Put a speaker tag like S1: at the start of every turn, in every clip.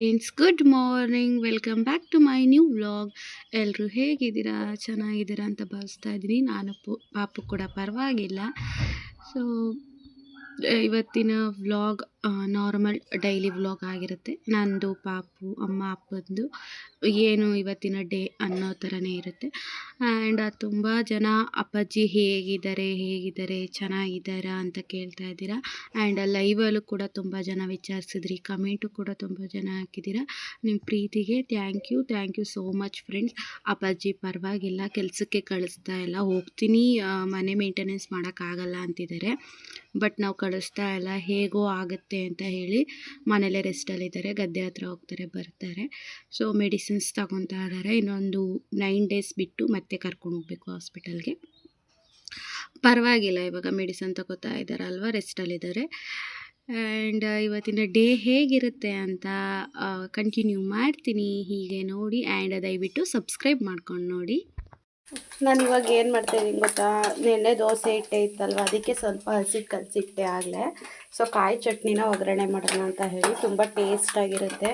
S1: Friends good morning welcome back to my new vlog ಎಲ್ಲರೂ ಹೇಗಿದ್ದೀರಾ? ಚೆನ್ನಾಗಿದ್ದೀರಾ ಅಂತ ಭಾವಿಸ್ತಾ ಇದ್ದೀನಿ. ನಾನು ಪು, ಪಾಪು ಕೂಡ ಪರವಾಗಿಲ್ಲ. ಸೊ ಇವತ್ತಿನ ವ್ಲಾಗ್ ನಾರ್ಮಲ್ ಡೈಲಿ ವ್ಲಾಗ್ ಆಗಿರುತ್ತೆ. ನಂದು, ಪಾಪು, ಅಮ್ಮ, ಅಪ್ಪಂದು ಏನು ಇವತ್ತಿನ ಡೇ ಅನ್ನೋ ಥರನೇ ಇರುತ್ತೆ. ಆ್ಯಂಡ್ ತುಂಬ ಜನ, ಅಪ್ಪಾಜಿ ಹೇಗಿದ್ದಾರೆ ಹೇಗಿದ್ದಾರೆ, ಚೆನ್ನಾಗಿದ್ದಾರಾ ಅಂತ ಕೇಳ್ತಾ ಇದ್ದೀರಾ? ಆ್ಯಂಡ್ ಲೈವಲ್ಲೂ ಕೂಡ ತುಂಬ ಜನ ವಿಚಾರಿಸಿದ್ರಿ ಕಮೆಂಟು ಕೂಡ ತುಂಬ ಜನ ಹಾಕಿದ್ದೀರಾ? ನಿಮ್ಮ ಪ್ರೀತಿಗೆ thank you thank you so much friends ಅಪ್ಪಾಜಿ ಪರವಾಗಿಲ್ಲ, ಕೆಲಸಕ್ಕೆ ಕಳಿಸ್ತಾ ಇಲ್ಲ. ಹೋಗ್ತೀನಿ ಮನೆ ಮೇಂಟೆನೆನ್ಸ್ ಮಾಡೋಕ್ಕಾಗಲ್ಲ ಅಂತಿದ್ದಾರೆ. ಬಟ್ ನಾವು ಕಳಿಸ್ತಾ ಇಲ್ಲ, ಹೇಗೋ ಆಗುತ್ತೆ. ಅಂತ ಹೇಳಿ ಮನೇಲೇ ರೆಸ್ಟಲ್ಲಿದ್ದಾರೆ ಗದ್ದೆ ಹತ್ರ ಹೋಗ್ತಾರೆ, ಬರ್ತಾರೆ. ಸೊ ಮೆಡಿಸಿನ್ಸ್ ತಗೊತಾ ಇದ್ದಾರೆ. ಇನ್ನೊಂದು ನೈನ್ ಡೇಸ್ ಬಿಟ್ಟು ಮತ್ತೆ ಕರ್ಕೊಂಡು ಹೋಗಬೇಕು ಹಾಸ್ಪಿಟಲ್ಗೆ ಪರವಾಗಿಲ್ಲ, ಇವಾಗ ಮೆಡಿಸನ್ ತಗೋತಾ ಇದ್ದಾರಲ್ವ ರೆಸ್ಟಲ್ಲಿದ್ದಾರೆ ಆ್ಯಂಡ್ ಇವತ್ತಿನ ಡೇ ಹೇಗಿರುತ್ತೆ ಅಂತ ಕಂಟಿನ್ಯೂ ಮಾಡ್ತೀನಿ. ಹೀಗೆ ನೋಡಿ ಆ್ಯಂಡ್ ದಯವಿಟ್ಟು ಸಬ್ಸ್ಕ್ರೈಬ್ ಮಾಡ್ಕೊಂಡು ನೋಡಿ. ನಾನು ಇವಾಗ ಏನು ಮಾಡ್ತಾಯಿದ್ದೀನಿ ಗೊತ್ತಾ? ನೆನ್ನೆ ದೋಸೆ ಹಿಟ್ಟೆ ಇತ್ತಲ್ವ, ಅದಕ್ಕೆ ಸ್ವಲ್ಪ ಹಸಿ ಕಲಸಿಟ್ಟೆ ಆಗಲೇ. ಸೊ ಕಾಯಿ ಚಟ್ನಿನ ಒಗ್ಗರಣೆ ಮಾಡೋಣ ಅಂತ ಹೇಳಿ, ತುಂಬ ಟೇಸ್ಟಾಗಿರುತ್ತೆ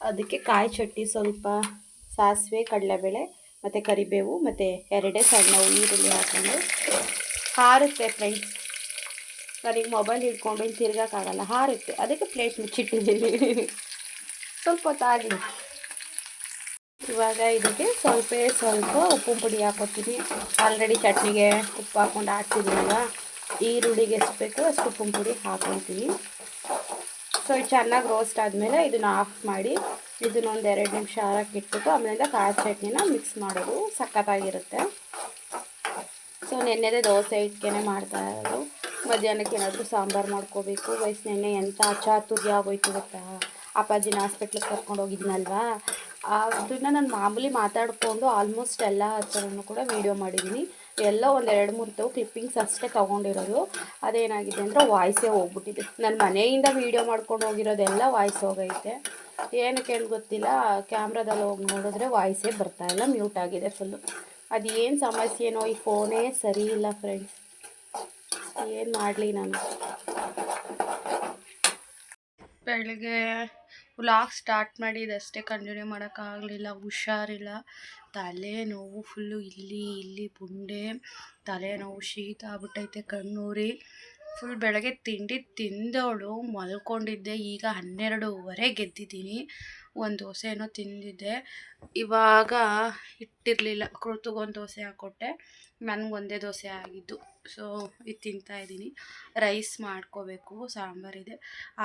S1: ಅದಕ್ಕೆ ಕಾಯಿ ಚಟ್ನಿ ಸ್ವಲ್ಪ ಸಾಸಿವೆ, ಕಡಲೆಬೇಳೆ, ಮತ್ತು ಕರಿಬೇವು, ಮತ್ತು ಎರಡೇ ಸಣ್ಣ ಈರುಳ್ಳಿ ಹಾಕೊಂಡು ಹಾರುತ್ತೆ ಫ್ರೆಂಡ್ಸ್ ನನಗೆ ಮೊಬೈಲ್ ಹಿಡ್ಕೊಂಡು ತಿರ್ಗಕ್ಕಾಗಲ್ಲ ಹಾರುತ್ತೆ. ಅದಕ್ಕೆ ಪ್ಲೇಟ್ ಮುಚ್ಚಿಟ್ಟಿದ್ದೀನಿ. ಸ್ವಲ್ಪ ಹೊತ್ತಾಗಲಿ. ಇವಾಗ ಇದಕ್ಕೆ ಸ್ವಲ್ಪ ಸ್ವಲ್ಪ ಉಪ್ಪು ಪುಡಿ ಹಾಕೋತೀನಿ. ಆಲ್ರೆಡಿ ಚಟ್ನಿಗೆ ಉಪ್ಪು ಹಾಕ್ಕೊಂಡು ಹಾಕ್ತಿದ್ದೀನಲ್ಲ ಈರುಳ್ಳಿಗೆ ಎಷ್ಟು ಬೇಕೋ ಅಷ್ಟು ಉಪ್ಪು ಪುಡಿ ಹಾಕ್ಕೊತೀನಿ ಸೊ, ಇದು ಚೆನ್ನಾಗಿ ರೋಸ್ಟ್ ಆದಮೇಲೆ ಇದನ್ನು ಆಫ್ ಮಾಡಿ ಇದನ್ನೊಂದು ಎರಡು ನಿಮಿಷ ಆರಕ್ಕೆ ಇಟ್ಬಿಟ್ಟು ಆಮೇಲಿಂದ ಕಾಯಿ ಚಟ್ನಿನ ಮಿಕ್ಸ್ ಮಾಡೋದು ಸಖತ್ತಾಗಿರುತ್ತೆ. ಸೊ, ನೆನ್ನೆದೇ ದೋಸೆ ಇಟ್ಕೆನೆ ಮಾಡ್ತಾ ಇರೋದು. ಮಧ್ಯಾಹ್ನಕ್ಕೆ ಏನಾದರೂ ಸಾಂಬಾರು ಮಾಡ್ಕೋಬೇಕು. ವಯಸ್ಸು ನೆನ್ನೆ ಎಂಥ ಅಚಾತುರ್ಯ ಆಗೋಯ್ತು ಗೊತ್ತಾ? ಅಪ್ಪಾಜಿನ ಹಾಸ್ಪಿಟ್ಲಿಗೆ ಕರ್ಕೊಂಡು ಹೋಗಿದ್ದೀನಲ್ವಾ ಅದನ್ನ ನಾನು ಮಾಮೂಲಿ ಮಾತಾಡಿಕೊಂಡು ಆಲ್ಮೋಸ್ಟ್ ಎಲ್ಲ ಥರನೂ ಕೂಡ ವೀಡಿಯೋ ಮಾಡಿದ್ದೀನಿ ಎಲ್ಲ ಒಂದು ಎರಡು ಮೂರು ತವು ಕ್ಲಿಪ್ಪಿಂಗ್ಸ್ ಅಷ್ಟೇ ತೊಗೊಂಡಿರೋದು. ಅದೇನಾಗಿದೆ ಅಂದರೆ ವಾಯ್ಸೇ ಹೋಗ್ಬಿಟ್ಟಿದೆ. ನನ್ನ ಮನೆಯಿಂದ ವೀಡಿಯೋ ಮಾಡ್ಕೊಂಡು ಹೋಗಿರೋದೆಲ್ಲ ವಾಯ್ಸ್ ಹೋಗೈತೆ. ಏನಕ್ಕೆ ಕೇಳಿ ಗೊತ್ತಿಲ್ಲ ಕ್ಯಾಮ್ರಾದಲ್ಲಿ ಹೋಗಿ ನೋಡಿದ್ರೆ ವಾಯ್ಸೇ ಬರ್ತಾಯಿಲ್ಲ ಮ್ಯೂಟ್ ಆಗಿದೆ ಫುಲ್ಲು ಅದು ಏನು ಸಮಸ್ಯೆನೋ ಈ ಫೋನೇ ಸರಿ ಇಲ್ಲ ಫ್ರೆಂಡ್ಸ್ ಏನು ಮಾಡಲಿ ನಾನು? ಬೆಳಗ್ಗೆ ವ್ಲಾಗ್ ಸ್ಟಾರ್ಟ್ ಮಾಡಿದಷ್ಟೇ ಕಂಟಿನ್ಯೂ ಮಾಡೋಕ್ಕಾಗಲಿಲ್ಲ, ಹುಷಾರಿಲ್ಲ. ತಲೆನೋವು ಫುಲ್ಲು ಇಲ್ಲಿ ಇಲ್ಲಿ ಬುಂಡೆ ತಲೆನೋವು ಶೀತ ಆಗ್ಬಿಟ್ಟೈತೆ ಕಣ್ಣೂರಿ. ಫುಲ್ ಬೆಳಗ್ಗೆ ತಿಂಡಿ ತಿಂದವಳು, ಮಲ್ಕೊಂಡಿದ್ದೆ, ಈಗ ಹನ್ನೆರಡೂವರೆ ಗೆದ್ದಿದ್ದೀನಿ. ಒಂದು ದೋಸೆ ತಿಂದಿದ್ದೆ. ಇವಾಗ ಇಟ್ಟಿರಲಿಲ್ಲ ಕೃತಗೊಂದು ದೋಸೆ ಹಾಕ್ಕೊಟ್ಟೆ. ನನಗೆ ಒಂದೇ ದೋಸೆ ಆಗಿದ್ದು. ಸೊ ಇದು ತಿಂತಾಯಿದ್ದೀನಿ ರೈಸ್ ಮಾಡ್ಕೋಬೇಕು ಸಾಂಬಾರಿದೆ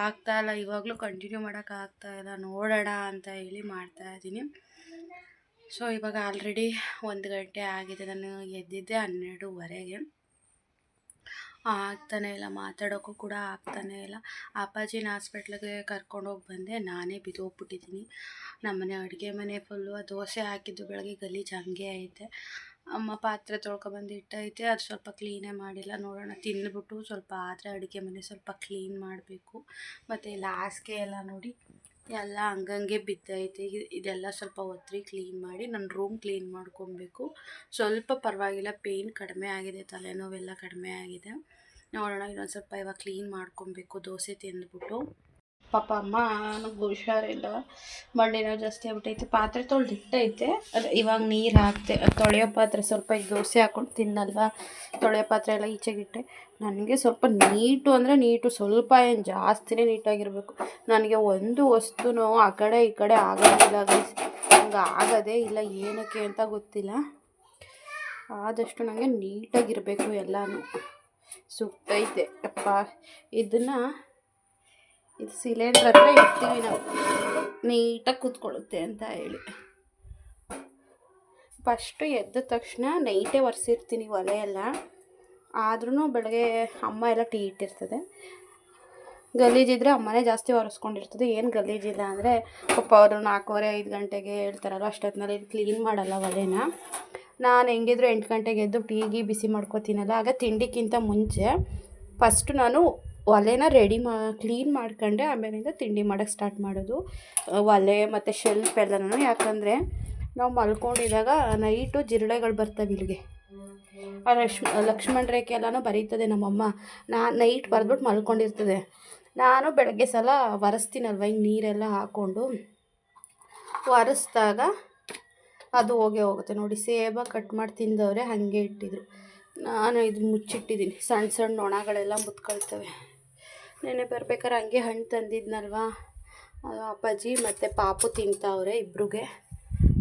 S1: ಆಗ್ತಾಯಿಲ್ಲ ಇವಾಗಲೂ ಕಂಟಿನ್ಯೂ ಮಾಡೋಕ್ಕಾಗ್ತಾ ಇಲ್ಲ. ನೋಡೋಣ ಅಂತ ಹೇಳಿ ಮಾಡ್ತಾಯಿದ್ದೀನಿ ಸೊ ಇವಾಗ ಆಲ್ರೆಡಿ ಒಂದು ಗಂಟೆ ಆಗಿದೆ. ನಾನು ಎದ್ದಿದ್ದೆ ಹನ್ನೆರಡುವರೆಗೆ. ಆಗ್ತಾನೆ ಇಲ್ಲ, ಮಾತಾಡೋಕ್ಕೂ ಕೂಡ ಆಗ್ತಾನೆ ಇಲ್ಲ. ಅಪ್ಪಾಜಿನ ಹಾಸ್ಪಿಟ್ಲಿಗೆ ಕರ್ಕೊಂಡೋಗಿ ಬಂದೆ. ನಾನೇ ಬಿದ್ದೋಗ್ಬಿಟ್ಟಿದ್ದೀನಿ. ನಮ್ಮನೆ ಅಡುಗೆ ಮನೆ ಫುಲ್ಲು ದೋಸೆ ಹಾಕಿದ್ದು ಬೆಳಗ್ಗೆ ಗಲೀಜು ಹಂಗೆ ಐತೆ. ಅಮ್ಮ ಪಾತ್ರೆ ತೊಳ್ಕೊಬಂದು ಇಟ್ಟೈತೆ, ಅದು ಸ್ವಲ್ಪ ಕ್ಲೀನೇ ಮಾಡಿಲ್ಲ. ನೋಡೋಣ, ತಿಂದ್ಬಿಟ್ಟು ಸ್ವಲ್ಪ ಆದರೆ ಅಡುಗೆ ಮನೆ ಸ್ವಲ್ಪ ಕ್ಲೀನ್ ಮಾಡಬೇಕು. ಮತ್ತು ಲಾಸ್ಗೆ ಎಲ್ಲ ನೋಡಿ, ಎಲ್ಲ ಹಂಗಂಗೆ ಬಿದ್ದೈತೆ. ಇದೆಲ್ಲ ಸ್ವಲ್ಪ ಒತ್ತಿ ಕ್ಲೀನ್ ಮಾಡಿ ನನ್ನ ರೂಮ್ ಕ್ಲೀನ್ ಮಾಡ್ಕೊಬೇಕು. ಸ್ವಲ್ಪ ಪರವಾಗಿಲ್ಲ ಪೇಯ್ನ್ ಕಡಿಮೆ ಆಗಿದೆ, ತಲೆನೋವೆಲ್ಲ ಕಡಿಮೆ ಆಗಿದೆ. ನೋಡೋಣ, ಇನ್ನೊಂದು ಸ್ವಲ್ಪ ಇವಾಗ ಕ್ಲೀನ್ ಮಾಡ್ಕೊಬೇಕು. ದೋಸೆ ತಿಂದ್ಬಿಟ್ಟು. ಪಾಪ ಅಮ್ಮ ನನಗೆ ಹುಷಾರಿಲ್ಲ. ಮಣ್ಣಿನ ಜಾಸ್ತಿ ಆಗ್ಬಿಟ್ಟೈತೆ ಪಾತ್ರೆ ತೊಳೆದಿಟ್ಟೈತೆ ಅದು ಇವಾಗ ನೀರು ಹಾಕ್ತೆ. ತೊಳೆಯೋ ಪಾತ್ರೆ ಸ್ವಲ್ಪ ಈಗ ದೋಸೆ ಹಾಕ್ಕೊಂಡು ತಿನ್ನಲ್ವಾ? ತೊಳೆಯೋ ಪಾತ್ರೆ ಎಲ್ಲ ಈಚೆಗಿಟ್ಟೆ ನನಗೆ ಸ್ವಲ್ಪ ನೀಟು ಅಂದರೆ ನೀಟು. ಸ್ವಲ್ಪ ಏನು ಜಾಸ್ತಿನೇ ನೀಟಾಗಿರಬೇಕು. ನನಗೆ ಒಂದು ವಸ್ತುನೂ ಆ ಕಡೆ ಈ ಕಡೆ ಆಗೋದಿಲ್ಲ ಹಂಗೆ ಆಗದೇ ಇಲ್ಲ. ಏನಕ್ಕೆ ಅಂತ ಗೊತ್ತಿಲ್ಲ. ಆದಷ್ಟು ನನಗೆ ನೀಟಾಗಿರಬೇಕು ಎಲ್ಲನೂ. ಸುಟ್ಟೈತೆ ಅಪ್ಪ, ಇದನ್ನು ಇದು ಸಿಲಿಂಡ್ರ್ ಹತ್ರ ಇಡ್ತೀವಿ ನಾವು. ನೀಟಾಗಿ ಕೂತ್ಕೊಳ್ಳುತ್ತೆ ಅಂತ ಹೇಳಿ. ಫಸ್ಟು ಎದ್ದ ತಕ್ಷಣ ನೈಟೇ ಒರೆಸಿರ್ತೀನಿ ಒಲೆ ಎಲ್ಲ ಆದ್ರೂ ಬೆಳಗ್ಗೆ ಅಮ್ಮ ಎಲ್ಲ ಟೀ ಇಟ್ಟಿರ್ತದೆ. ಗಲೀಜಿದ್ರೆ ಅಮ್ಮನೇ ಜಾಸ್ತಿ ಒರೆಸ್ಕೊಂಡಿರ್ತದೆ. ಏನು ಗಲೀಜಿಲ್ಲ ಅಂದರೆ ಪಪ್ಪ ಅವರು ನಾಲ್ಕೂವರೆ, ಐದು ಗಂಟೆಗೆ ಹೇಳ್ತಾರಲ್ಲ ಅಷ್ಟೊತ್ತಿನಲ್ಲಿ ಕ್ಲೀನ್ ಮಾಡಲ್ಲ ಒಲೆನ. ನಾನು ಹೆಂಗಿದ್ರು ಎಂಟು ಗಂಟೆಗೆ ಎದ್ದು ಟೀಗಿ ಬಿಸಿ ಮಾಡ್ಕೋತೀನಲ್ಲ. ಆಗ ತಿಂಡಿಕ್ಕಿಂತ ಮುಂಚೆ ಫಸ್ಟು ನಾನು ಒಲೆನ ರೆಡಿ ಮಾ ಕ್ಲೀನ್ ಮಾಡ್ಕೊಂಡೆ ಆಮೇಲಿಂದ ತಿಂಡಿ ಮಾಡೋಕ್ಕೆ ಸ್ಟಾರ್ಟ್ ಮಾಡೋದು. ಒಲೆ ಮತ್ತು ಶೆಲ್ಫ್ ಎಲ್ಲನೂ. ಯಾಕಂದರೆ ನಾವು ಮಲ್ಕೊಂಡಿದ್ದಾಗ ನೈಟು ಜಿರಳೆಗಳು ಬರ್ತವೆ ಇಲ್ಲಿಗೆ. ಆ ಲಕ್ಷ್ಮ, ಲಕ್ಷ್ಮಣ ರೇಖೆ ಎಲ್ಲನೂ ಬರೀತದೆ ನಮ್ಮಮ್ಮ. ನಾ, ನೈಟ್ ಬರೆದ್ಬಿಟ್ಟು ಮಲ್ಕೊಂಡಿರ್ತದೆ. ನಾನು ಬೆಳಗ್ಗೆ ಸಲ ಒರೆಸ್ತೀನಲ್ವ, ಹಿಂಗೆ ನೀರೆಲ್ಲ ಹಾಕ್ಕೊಂಡು ಒರೆಸ್ದಾಗ ಅದು ಹೋಗೇ ಹೋಗುತ್ತೆ. ನೋಡಿ, ಸೇಬ ಕಟ್ ಮಾಡಿ ತಿಂದವ್ರೆ ಹಾಗೆ ಇಟ್ಟಿದ್ರು. ನಾನು ಇದು ಮುಚ್ಚಿಟ್ಟಿದ್ದೀನಿ. ಸಣ್ಣ ಸಣ್ಣ ನೊಣಗಳೆಲ್ಲ ಮುತ್ಕೊಳ್ತವೆ. ನೆನೆ ಬರ್ಬೇಕಾದ್ರೆ ಹಂಗೆ ಹಣ್ಣು ತಂದಿದ್ನಲ್ವಾ? ಅಪ್ಪಾಜಿ ಮತ್ತು ಪಾಪು ತಿಂತಾವ್ರೆ ಇಬ್ರಿಗೆ.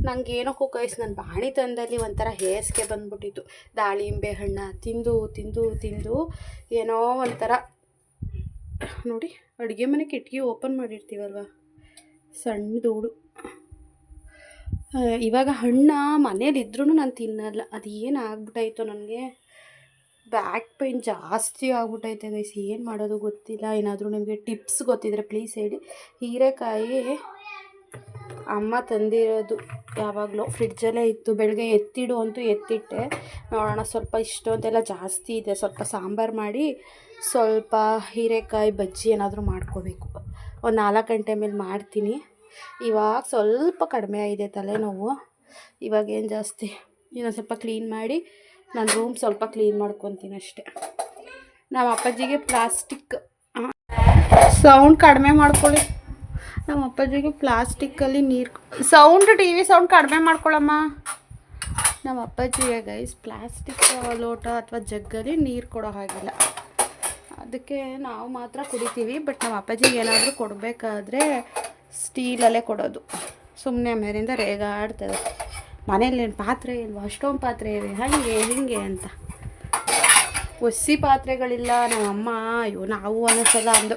S1: ನಂಗೆ ಏನಕ್ಕೂ ಕೈಸ್ ನನ್ನ ಬಾಣಿ ತಂದಲ್ಲಿ ಒಂಥರ ಹೇಸಿಗೆ ಬಂದ್ಬಿಟ್ಟಿತ್ತು. ದಾಳಿಂಬೆ ಹಣ್ಣು ತಿಂದು ತಿಂದು ತಿಂದು ಏನೋ ಒಂಥರ. ನೋಡಿ, ಅಡುಗೆ ಮನೆ ಕಿಟಕಿ ಓಪನ್ ಮಾಡಿರ್ತೀವಲ್ವ? ಸಣ್ಣ ಧೂಳು ಇವಾಗ ಹಣ್ಣು ಮನೇಲಿದ್ರೂ ನಾನು ತಿನ್ನಲ್ಲ. ಅದು ನನಗೆ. ಬ್ಯಾಕ್ ಪೇಯ್ನ್ ಜಾಸ್ತಿ ಆಗ್ಬಿಟ್ಟೈತೆ ಗೈಸ್ ಏನು ಮಾಡೋದು ಗೊತ್ತಿಲ್ಲ. ಏನಾದರೂ ನಿಮಗೆ ಟಿಪ್ಸ್ ಗೊತ್ತಿದ್ರೆ ಪ್ಲೀಸ್ ಹೇಳಿ. ಹೀರೆಕಾಯಿ ಅಮ್ಮ ತಂದಿರೋದು ಯಾವಾಗಲೂ ಫ್ರಿಡ್ಜಲ್ಲೇ ಇತ್ತು. ಬೆಳಗ್ಗೆ ಎತ್ತಿಡು ಅಂತೂ ಎತ್ತಿಟ್ಟೆ. ನೋಡೋಣ ಸ್ವಲ್ಪ ಇಷ್ಟು ಅಂತೆಲ್ಲ ಜಾಸ್ತಿ ಇದೆ. ಸ್ವಲ್ಪ ಸಾಂಬಾರು ಮಾಡಿ ಸ್ವಲ್ಪ ಹೀರೆಕಾಯಿ ಬಜ್ಜಿ ಏನಾದರೂ ಮಾಡ್ಕೋಬೇಕು. ಒಂದು ನಾಲ್ಕು ಗಂಟೆ ಮೇಲೆ ಮಾಡ್ತೀನಿ. ಇವಾಗ ಸ್ವಲ್ಪ ಕಡಿಮೆ ಆಗಿದೆ ತಲೆನೋವು. ಇವಾಗೇನು ಜಾಸ್ತಿ? ಇನ್ನೊಂದು ಸ್ವಲ್ಪ ಕ್ಲೀನ್ ಮಾಡಿ ನಾನು ರೂಮ್ ಸ್ವಲ್ಪ ಕ್ಲೀನ್ ಮಾಡ್ಕೊತೀನಿ ಅಷ್ಟೆ. ನಮ್ಮ ಅಪ್ಪಾಜಿಗೆ ಪ್ಲಾಸ್ಟಿಕ್ ಸೌಂಡ್ ಕಡಿಮೆ ಮಾಡ್ಕೊಳ್ಳಿ. ನಮ್ಮ ಅಪ್ಪಾಜಿಗೆ ಪ್ಲಾಸ್ಟಿಕ್ಕಲ್ಲಿ ನೀರು ಸೌಂಡ್ ಟಿ ವಿ ಸೌಂಡ್ ಕಡಿಮೆ ಮಾಡ್ಕೊಳಮ್ಮ. ನಮ್ಮ ಅಪ್ಪಾಜಿಗೆ ಗೈಸ್ ಪ್ಲಾಸ್ಟಿಕ್ ಲೋಟ ಅಥವಾ ಜಗ್ಗಲ್ಲಿ ನೀರು ಕೊಡೋ ಹಾಗಿಲ್ಲ. ಅದಕ್ಕೆ ನಾವು ಮಾತ್ರ ಕುಡಿತೀವಿ ಬಟ್ ನಮ್ಮ ಅಪ್ಪಾಜಿಗೆ ಏನಾದರೂ ಕೊಡಬೇಕಾದ್ರೆ ಸ್ಟೀಲಲ್ಲೇ ಕೊಡೋದು. ಸುಮ್ಮನೆ ಮೇಲಿಂದ ರೇಗಾಡ್ತದೆ ಮನೇಲಿ ಪಾತ್ರೆ ಇಲ್ವಾ? ಅಷ್ಟೊಂದು ಪಾತ್ರೆ ಇವೆ. ಹಾಗೆ, ಹಿಂಗೆ ಅಂತ. ಒಸಿ ಪಾತ್ರೆಗಳಿಲ್ಲ. ನಮ್ಮಮ್ಮ ಅಯ್ಯೋ, ನಾವು ಅನ್ನಿಸಲ್ಲ ಅಂದು.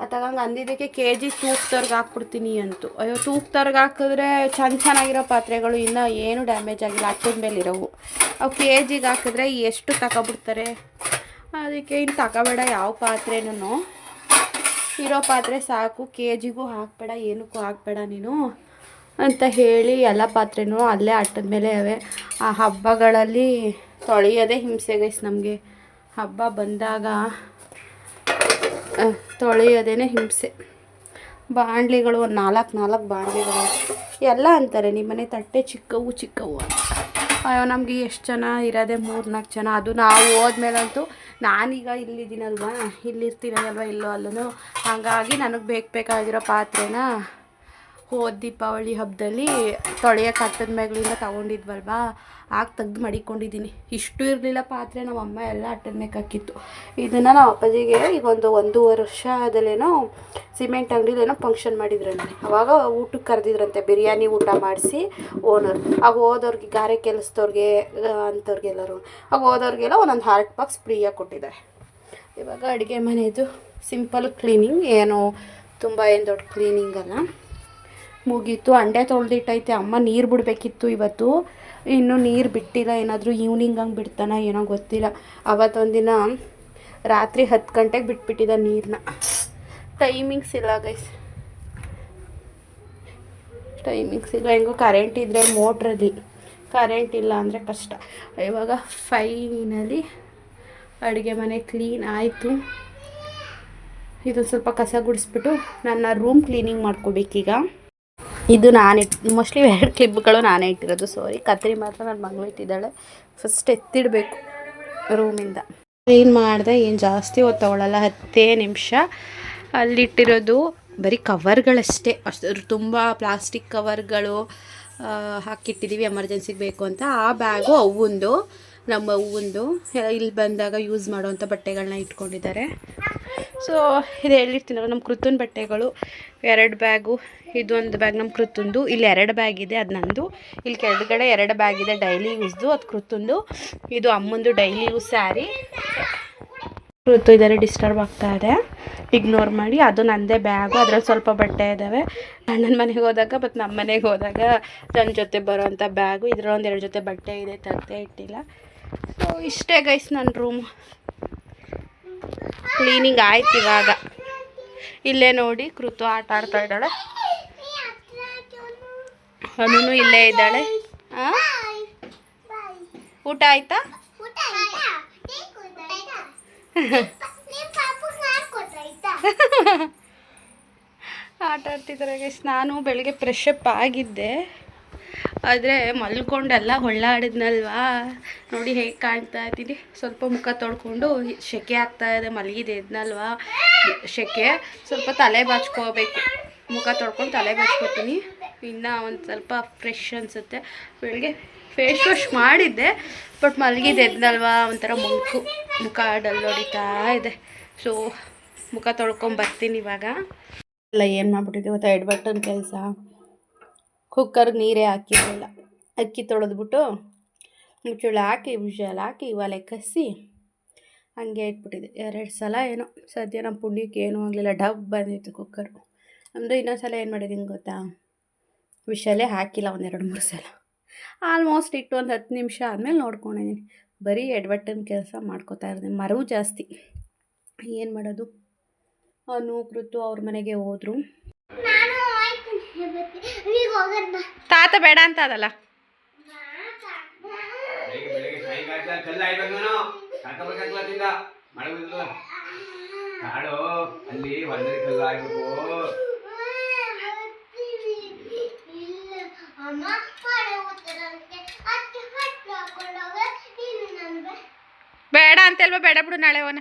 S1: ಅತ್ತಾಗಂಗೆ ಅಂದಿದ್ದಕ್ಕೆ ಕೆ ಜಿ ತೂಕ್ದವ್ರಿಗೆ ಹಾಕ್ಬಿಡ್ತೀನಿ ಅಂತು. ಅಯ್ಯೋ, ತೂಕ್ದವ್ರಿಗೆ ಹಾಕಿದ್ರೆ ಚೆನ್ನ ಚೆನ್ನಾಗಿರೋ ಪಾತ್ರೆಗಳು ಇನ್ನೂ ಏನು ಡ್ಯಾಮೇಜ್ ಆಗಿಲ್ಲ. ಹತ್ತದ ಮೇಲೆ ಇರೋವು. ಅವು ಕೆ ಜಿಗೆ ಹಾಕಿದ್ರೆ ಎಷ್ಟು ತಗೊಬಿಡ್ತಾರೆ? ಅದಕ್ಕೆ ಇನ್ನು ತಗೋಬೇಡ ಯಾವ ಪಾತ್ರೆನೂ ಇರೋ ಪಾತ್ರೆ ಸಾಕು. ಕೆ ಜಿಗೂ ಹಾಕಬೇಡ, ಏನಕ್ಕೂ ಹಾಕಬೇಡ ನೀನು. ಅಂತ ಹೇಳಿ ಎಲ್ಲ ಪಾತ್ರೆನೂ ಅಲ್ಲೇ ಅಟ್ಟದ ಮೇಲೆ ಅವೆ. ಆ ಹಬ್ಬಗಳಲ್ಲಿ ತೊಳೆಯೋದೇ ಹಿಂಸೆ ಗೈಸ್ ನಮಗೆ. ಹಬ್ಬ ಬಂದಾಗ ತೊಳೆಯೋದೇ ಹಿಂಸೆ. ಬಾಣಲಿಗಳು ಒಂದು ನಾಲ್ಕು ನಾಲ್ಕು ಬಾಣಲಿಗಳು ಎಲ್ಲ ಅಂತಾರೆ ನಿಮ್ಮನೆ ತಟ್ಟೆ ಚಿಕ್ಕವು ಚಿಕ್ಕವು ಅಯ್ಯೋ, ನಮಗೆ ಎಷ್ಟು ಜನ ಇರೋದೇ ಮೂರು ನಾಲ್ಕು ಜನ. ಅದು ನಾವು ಹೋದ್ಮೇಲಂತೂ ನಾನೀಗ ಇಲ್ಲಿದ್ದೀನಲ್ವಾ? ಇಲ್ಲಿರ್ತೀನಲ್ವ ಇಲ್ಲೋ ಅಲ್ಲೂ ಹಾಗಾಗಿ ನನಗೆ ಬೇಕು ಬೇಕಾಗಿರೋ ಪಾತ್ರೆನ ಹೋದ ದೀಪಾವಳಿ ಹಬ್ಬದಲ್ಲಿ ತೊಳೆಯೋಕೆ ಕಟ್ಟದ ಮೇಗಳಿಂದ ತೊಗೊಂಡಿದ್ವಲ್ವಾ? ಆಗ ತೆಗ್ದು ಮಡಿಕೊಂಡಿದ್ದೀನಿ. ಇಷ್ಟು ಇರಲಿಲ್ಲ ಪಾತ್ರೆ, ನಮ್ಮ ಅಮ್ಮ ಎಲ್ಲ ಅಟ್ಟದ ಮೇಲೆ ಹಾಕಿತ್ತು. ಇದನ್ನು ನಮ್ಮ ಅಪ್ಪಾಜಿಗೆ ಈಗ ಒಂದು ಒಂದೂವರೆ ವರ್ಷದಲ್ಲೇನೋ ಸಿಮೆಂಟ್ ಅಂಗಡಿಲೇನೋ ಫಂಕ್ಷನ್ ಮಾಡಿದ್ರಂತೆ. ಅವಾಗ ಊಟಕ್ಕೆ ಕರೆದಿದ್ರಂತೆ, ಬಿರಿಯಾನಿ ಊಟ ಮಾಡಿಸಿ ಓನರ್ ಆಗ ಹೋದವ್ರಿಗೆ, ಗಾರೆ ಕೆಲಸದವ್ರಿಗೆ ಅಂಥವ್ರಿಗೆಲ್ಲರೂ ಆಗ ಹೋದವ್ರಿಗೆಲ್ಲ ಒಂದೊಂದು ಹಾರ್ಟ್ ಬಾಕ್ಸ್ ಫ್ರೀಯಾಗಿ ಕೊಟ್ಟಿದ್ದಾರೆ. ಇವಾಗ ಅಡುಗೆ ಮನೆಯದು ಸಿಂಪಲ್ ಕ್ಲೀನಿಂಗ್ ಏನು ತುಂಬ ಏನು ದೊಡ್ಡ ಕ್ಲೀನಿಂಗ್ ಅಲ್ಲ. ಮುಗೀತು. ಅಂಡೆ ತೊಳೆದಿಟ್ಟೈತೆ. ಅಮ್ಮ ನೀರು ಬಿಡಬೇಕಿತ್ತು ಇವತ್ತು. ಇನ್ನೂ ನೀರು ಬಿಟ್ಟಿಲ್ಲ. ಏನಾದರೂ ಈವ್ನಿಂಗ್ ಹಂಗೆ ಬಿಡ್ತಾನ ಏನೋ ಗೊತ್ತಿಲ್ಲ. ಅವತ್ತೊಂದಿನ ರಾತ್ರಿ ಹತ್ತು ಗಂಟೆಗೆ ಬಿಟ್ಬಿಟ್ಟಿದ್ದ ನೀರನ್ನ ಟೈಮಿಂಗ್ಸ್ ಇಲ್ಲ ಗೈಸ್ ಟೈಮಿಂಗ್ಸ್ ಇಲ್ಲ. ಹೆಂಗೋ ಕರೆಂಟ್ ಇದ್ದರೆ ಮೋಟ್ರಲ್ಲಿ ಕರೆಂಟ್ ಇಲ್ಲ ಅಂದರೆ ಕಷ್ಟ. ಇವಾಗ ಫೈನಲ್ಲಿ ಅಡುಗೆ ಮನೆ ಕ್ಲೀನ್ ಆಯಿತು. ಇದು ಸ್ವಲ್ಪ ಕಸ ಗುಡಿಸ್ಬಿಟ್ಟು ನನ್ನ ರೂಮ್ ಕ್ಲೀನಿಂಗ್ ಮಾಡ್ಕೋಬೇಕೀಗ. ಇದು ನಾನು ಇಟ್ ಮೋಸ್ಟ್ಲಿ ಎರಡು ಕ್ಲಿಪ್ಗಳು ನಾನೇ ಇಟ್ಟಿರೋದು ಸಾರಿ ಕತ್ರಿ ಮಾತ್ರ ನನ್ನ ಮಗಳು ಇಟ್ಟಿದ್ದಾಳೆ. ಫಸ್ಟ್ ಎತ್ತಿಡಬೇಕು ರೂಮಿಂದ ಕ್ಲೀನ್ ಮಾಡಿದೆ? ಏನು ಜಾಸ್ತಿ ಹೊತ್ತು ಹತ್ತೇ ನಿಮಿಷ. ಅಲ್ಲಿಟ್ಟಿರೋದು ಬರೀ ಕವರ್ಗಳಷ್ಟೇ. ಅಷ್ಟು ತುಂಬ ಪ್ಲಾಸ್ಟಿಕ್ ಕವರ್ಗಳು ಹಾಕಿಟ್ಟಿದ್ದೀವಿ ಎಮರ್ಜೆನ್ಸಿಗೆ ಬೇಕು ಅಂತ. ಆ ಬ್ಯಾಗು ಅವ್ವಂದು. ನಮ್ಮ ಅವ್ವಂದು ಇಲ್ಲಿ ಬಂದಾಗ ಯೂಸ್ ಮಾಡುವಂಥ ಬಟ್ಟೆಗಳನ್ನ ಇಟ್ಕೊಂಡಿದ್ದಾರೆ. ಸೊ ಇದು ಹೇಳಿರ್ತೀನಲ್ಲ ನಮ್ಮ ಕೃತನ್ ಬಟ್ಟೆಗಳು, ಎರಡು ಬ್ಯಾಗು, ಇದೊಂದು ಬ್ಯಾಗ್ ನಮ್ಮ ಕೃತುಂದು, ಇಲ್ಲಿ ಎರಡು ಬ್ಯಾಗ್ ಇದೆ, ಅದು ನಂದು. ಇಲ್ಲಿ ಕೆಳಗಡೆ ಎರಡು ಬ್ಯಾಗ್ ಇದೆ ಡೈಲಿ ಯೂಸ್ದು ಅದು ಕೃತಂದು. ಇದು ಅಮ್ಮಂದು ಡೈಲಿ ಯೂಸ್ ಸ್ಯಾರಿ ಕೃತು ಇದ್ದಾರೆ ಡಿಸ್ಟರ್ಬ್ ಆಗ್ತಾ ಇದೆ. ಇಗ್ನೋರ್ ಮಾಡಿ, ಅದು ನನ್ನದೇ ಬ್ಯಾಗು, ಅದ್ರಲ್ಲಿ ಸ್ವಲ್ಪ ಬಟ್ಟೆ ಇದ್ದಾವೆ ಅಣ್ಣನ ಮನೆಗೆ ಹೋದಾಗ ಮತ್ತು ನಮ್ಮ ಮನೆಗೆ ಹೋದಾಗ ನನ್ನ ಜೊತೆ ಬರೋವಂಥ ಬ್ಯಾಗು ಇದ್ರಲ್ಲಿ ಒಂದು ಎರಡು ಜೊತೆ ಬಟ್ಟೆ ಇದೆ ತಂತೆ ಇಟ್ಟಿಲ್ಲ. ಸೊ ಇಷ್ಟೇ ಗೈಸ್ ನನ್ನ ರೂಮ್ ಕ್ಲೀನಿಂಗ್ ಆಯ್ತು ಇವಾಗ. ಇಲ್ಲೇ ನೋಡಿ, ಕೃತು ಆಟ ಆಡ್ತಾ ಇದ್ದಾಳೆ. ಅನು ಇಲ್ಲೇ ಇದ್ದಾಳೆ? ಊಟ ಆಯ್ತಾ? ಆಟ ಆಡ್ತಿದ್ದಾರೆ ಗೈಸ್ ನಾನು ಬೆಳಗ್ಗೆ ಫ್ರೆಶ್ ಅಪ್ ಆಗಿದ್ದೆ. ಆದರೆ ಮಲ್ಕೊಂಡೆಲ್ಲ ಹೊಳ್ಳಾಡಿದ್ನಲ್ವಾ? ನೋಡಿ ಹೇಗೆ ಕಾಣ್ತಾ ಇದ್ದೀನಿ. ಸ್ವಲ್ಪ ಮುಖ ತೊಳ್ಕೊಂಡು ಸೆಕೆ ಆಗ್ತಾ ಇದೆ, ಮಲಗಿದೆ, ಇದ್ನಲ್ವಾ? ಸೆಕೆ ಸ್ವಲ್ಪ ತಲೆ ಬಾಚ್ಕೋಬೇಕು. ಮುಖ ತೊಳ್ಕೊಂಡು ತಲೆ ಬಾಚ್ಕೋತೀನಿ. ಇನ್ನೂ ಒಂದು ಸ್ವಲ್ಪ ಫ್ರೆಶ್ ಅನಿಸುತ್ತೆ. ಬೆಳಗ್ಗೆ ಫೇಸ್ ವಾಶ್ ಮಾಡಿದ್ದೆ ಬಟ್ ಮಲಗಿದೆ, ಇದ್ನಲ್ವಾ? ಒಂಥರ ಮುಖ ಮುಖ ಡಲ್ ಹೊಡಿತಾ ಇದೆ. ಸೊ ಮುಖ ತೊಳ್ಕೊಂಡು ಬರ್ತೀನಿ ಇವಾಗ. ಎಲ್ಲ ಏನು ಮಾಡ್ಬಿಟ್ಟಿದ್ದೆ ಗೊತ್ತಾ? ಎಡ್ ಬಟನ್ ಕೆಲಸ. ಕುಕ್ಕರ್ಗೆ ನೀರೇ ಹಾಕಿರಲಿಲ್ಲ ಅಕ್ಕಿ ತೊಳೆದ್ಬಿಟ್ಟು ಮುಚ್ಚಳ ಹಾಕಿ, ವಿಷಲ್ ಹಾಕಿ, ಒಲೆ ಕಸಿ ಹಂಗೆ ಇಟ್ಬಿಟ್ಟಿದ್ದೆ. ಎರಡು ಸಲ ಏನೋ, ಸದ್ಯ ನಮ್ಮ ಪುಣ್ಯಕ್ಕೆ ಏನೂ ಆಗಲಿಲ್ಲ. ಡಬ್ ಬಂದಿತ್ತು ಕುಕ್ಕರು. ಅಂದರೆ ಇನ್ನೊಂದು ಸಲ ಏನು ಮಾಡಿದ್ದೀನಿ ಗೊತ್ತಾ? ವಿಷಲೇ ಹಾಕಿಲ್ಲ ಒಂದೆರಡು ಮೂರು ಸಲ. ಆಲ್ಮೋಸ್ಟ್ ಇಟ್ಟು ಒಂದು ಹತ್ತು ನಿಮಿಷ ಆದಮೇಲೆ ನೋಡ್ಕೊಂಡಿದ್ದೀನಿ ಬರೀ ಎಡ್ವಟ್ಟನ ಕೆಲಸ ಮಾಡ್ಕೋತಾ ಇರ್ತೀನಿ ಮರವು ಜಾಸ್ತಿ. ಏನು ಮಾಡೋದು? ಅವ್ರು ಕೃತು ಅವ್ರ ಮನೆಗೆ ಹೋದರು. ತಾತ ಬೇಡ ಅಂತ ಅದಲ್ಲ.
S2: ಕಾಡು ಅಲ್ಲಿ ಆಗ್ಬೇಕು.
S1: ಬೇಡ ಅಂತಲ್ವಾ ಬೇಡ ಬಿಡು ನಾಳೆ ಅವನ.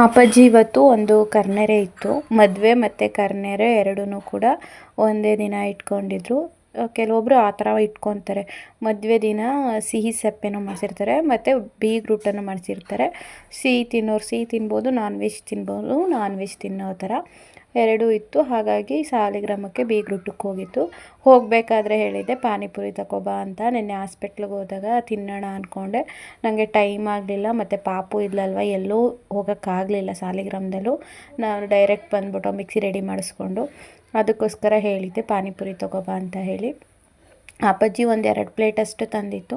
S1: ಅಪ್ಪಾಜಿ ಇವತ್ತು ಒಂದು ಕರ್ನೆರೆ ಇತ್ತು. ಮದುವೆ ಮತ್ತು ಕರ್ನೆರೆ ಎರಡೂ ಕೂಡ ಒಂದೇ ದಿನ ಇಟ್ಕೊಂಡಿದ್ರು. ಕೆಲವೊಬ್ಬರು ಆ ಥರ ಇಟ್ಕೊತಾರೆ. ಮದುವೆ ದಿನ ಸಿಹಿ ಸಪ್ಪೆನೂ ಮಾಡಿಸಿರ್ತಾರೆ, ಮತ್ತು ಬೀಗ್ರೂಟನ್ನು ಮಾಡಿಸಿರ್ತಾರೆ. ಸಿಹಿ ತಿನ್ನೋರು ಸಿಹಿ ತಿನ್ಬೋದು, ನಾನ್ ವೆಜ್ ತಿನ್ಬೋದು, ನಾನ್ ವೆಜ್ ತಿನ್ನೋ ಥರ. ಎರಡೂ ಇತ್ತು. ಹಾಗಾಗಿ ಸಾಲಿಗ್ರಾಮಕ್ಕೆ ಬೀಗ್ರೂಟಕ್ಕೆ ಹೋಗಿತ್ತು ಹೋಗಬೇಕಾದ್ರೆ ಹೇಳಿದ್ದೆ, ಪಾನಿಪುರಿ ತಗೋಬಾ ಅಂತ. ನಿನ್ನೆ ಹಾಸ್ಪಿಟ್ಲಿಗೆ ಹೋದಾಗ ತಿನ್ನೋಣ ಅಂದ್ಕೊಂಡೆ ನನಗೆ ಟೈಮ್ ಆಗಲಿಲ್ಲ, ಮತ್ತು ಪಾಪು ಇಲ್ಲಲ್ವ ಎಲ್ಲೂ ಹೋಗೋಕ್ಕಾಗಲಿಲ್ಲ ಸಾಲಿಗ್ರಾಮದಲ್ಲೂ. ನಾನು ಡೈರೆಕ್ಟ್ ಬಂದ್ಬಿಟ್ಟು ಮಿಕ್ಸಿ ರೆಡಿ ಮಾಡಿಸ್ಕೊಂಡು ಅದಕ್ಕೋಸ್ಕರ ಹೇಳಿದ್ದೆ, ಪಾನಿಪುರಿ ತಗೋಬಾ ಅಂತ ಹೇಳಿ. ಅಪ್ಪಾಜಿ ಒಂದು ಎರಡು ಪ್ಲೇಟಷ್ಟು ತಂದಿತ್ತು.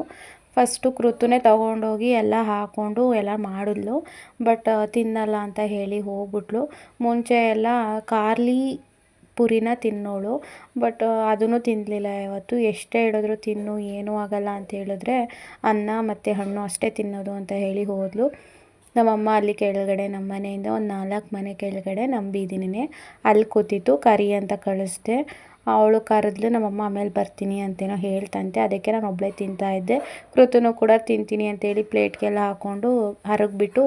S1: ಫಸ್ಟು ಕೃತುನೇ ತೊಗೊಂಡೋಗಿ ಎಲ್ಲ ಹಾಕ್ಕೊಂಡು ಎಲ್ಲ ಮಾಡಿದ್ಲು. ಬಟ್ ತಿನ್ನಲ್ಲ ಅಂತ ಹೇಳಿ ಹೋಗ್ಬಿಟ್ಲು. ಮುಂಚೆ ಎಲ್ಲ ಕಾರ್ಲಿ ಪುರಿನ ತಿನ್ನೋಳು. ಬಟ್ ಅದನ್ನು ತಿನ್ನಲಿಲ್ಲ ಯಾವತ್ತು. ಎಷ್ಟೇ ಹೇಳಿದ್ರು ತಿನ್ನು, ಏನೂ ಆಗಲ್ಲ ಅಂತ ಹೇಳಿದ್ರೆ ಅನ್ನ ಮತ್ತು ಹಣ್ಣು ಅಷ್ಟೇ ತಿನ್ನೋದು ಅಂತ ಹೇಳಿ ಹೋದಳು ನಮ್ಮಮ್ಮ ಅಲ್ಲಿ ಕೆಳಗಡೆ, ನಮ್ಮ ಮನೆಯಿಂದ ಒಂದು ನಾಲ್ಕು ಮನೆ ಕೆಳಗಡೆ ನಮ್ಮ ಅಲ್ಲಿ ಕೂತಿತ್ತು, ಕರಿ ಅಂತ ಕಳಿಸ್ದೆ. ಅವಳು ಕರೆದ್ಲು, ನಮ್ಮಮ್ಮ ಆಮೇಲೆ ಬರ್ತೀನಿ ಅಂತೇನೋ ಹೇಳ್ತಂತೆ, ಅದಕ್ಕೆ ನಾನು ಒಬ್ಬಳೇ ತಿಂತಾಯಿದ್ದೆ ಕೃತುನು ಕೂಡ ತಿಂತೀನಿ ಅಂತೇಳಿ ಪ್ಲೇಟ್ಗೆಲ್ಲ ಹಾಕ್ಕೊಂಡು ಹರಗ್ಬಿಟ್ಟು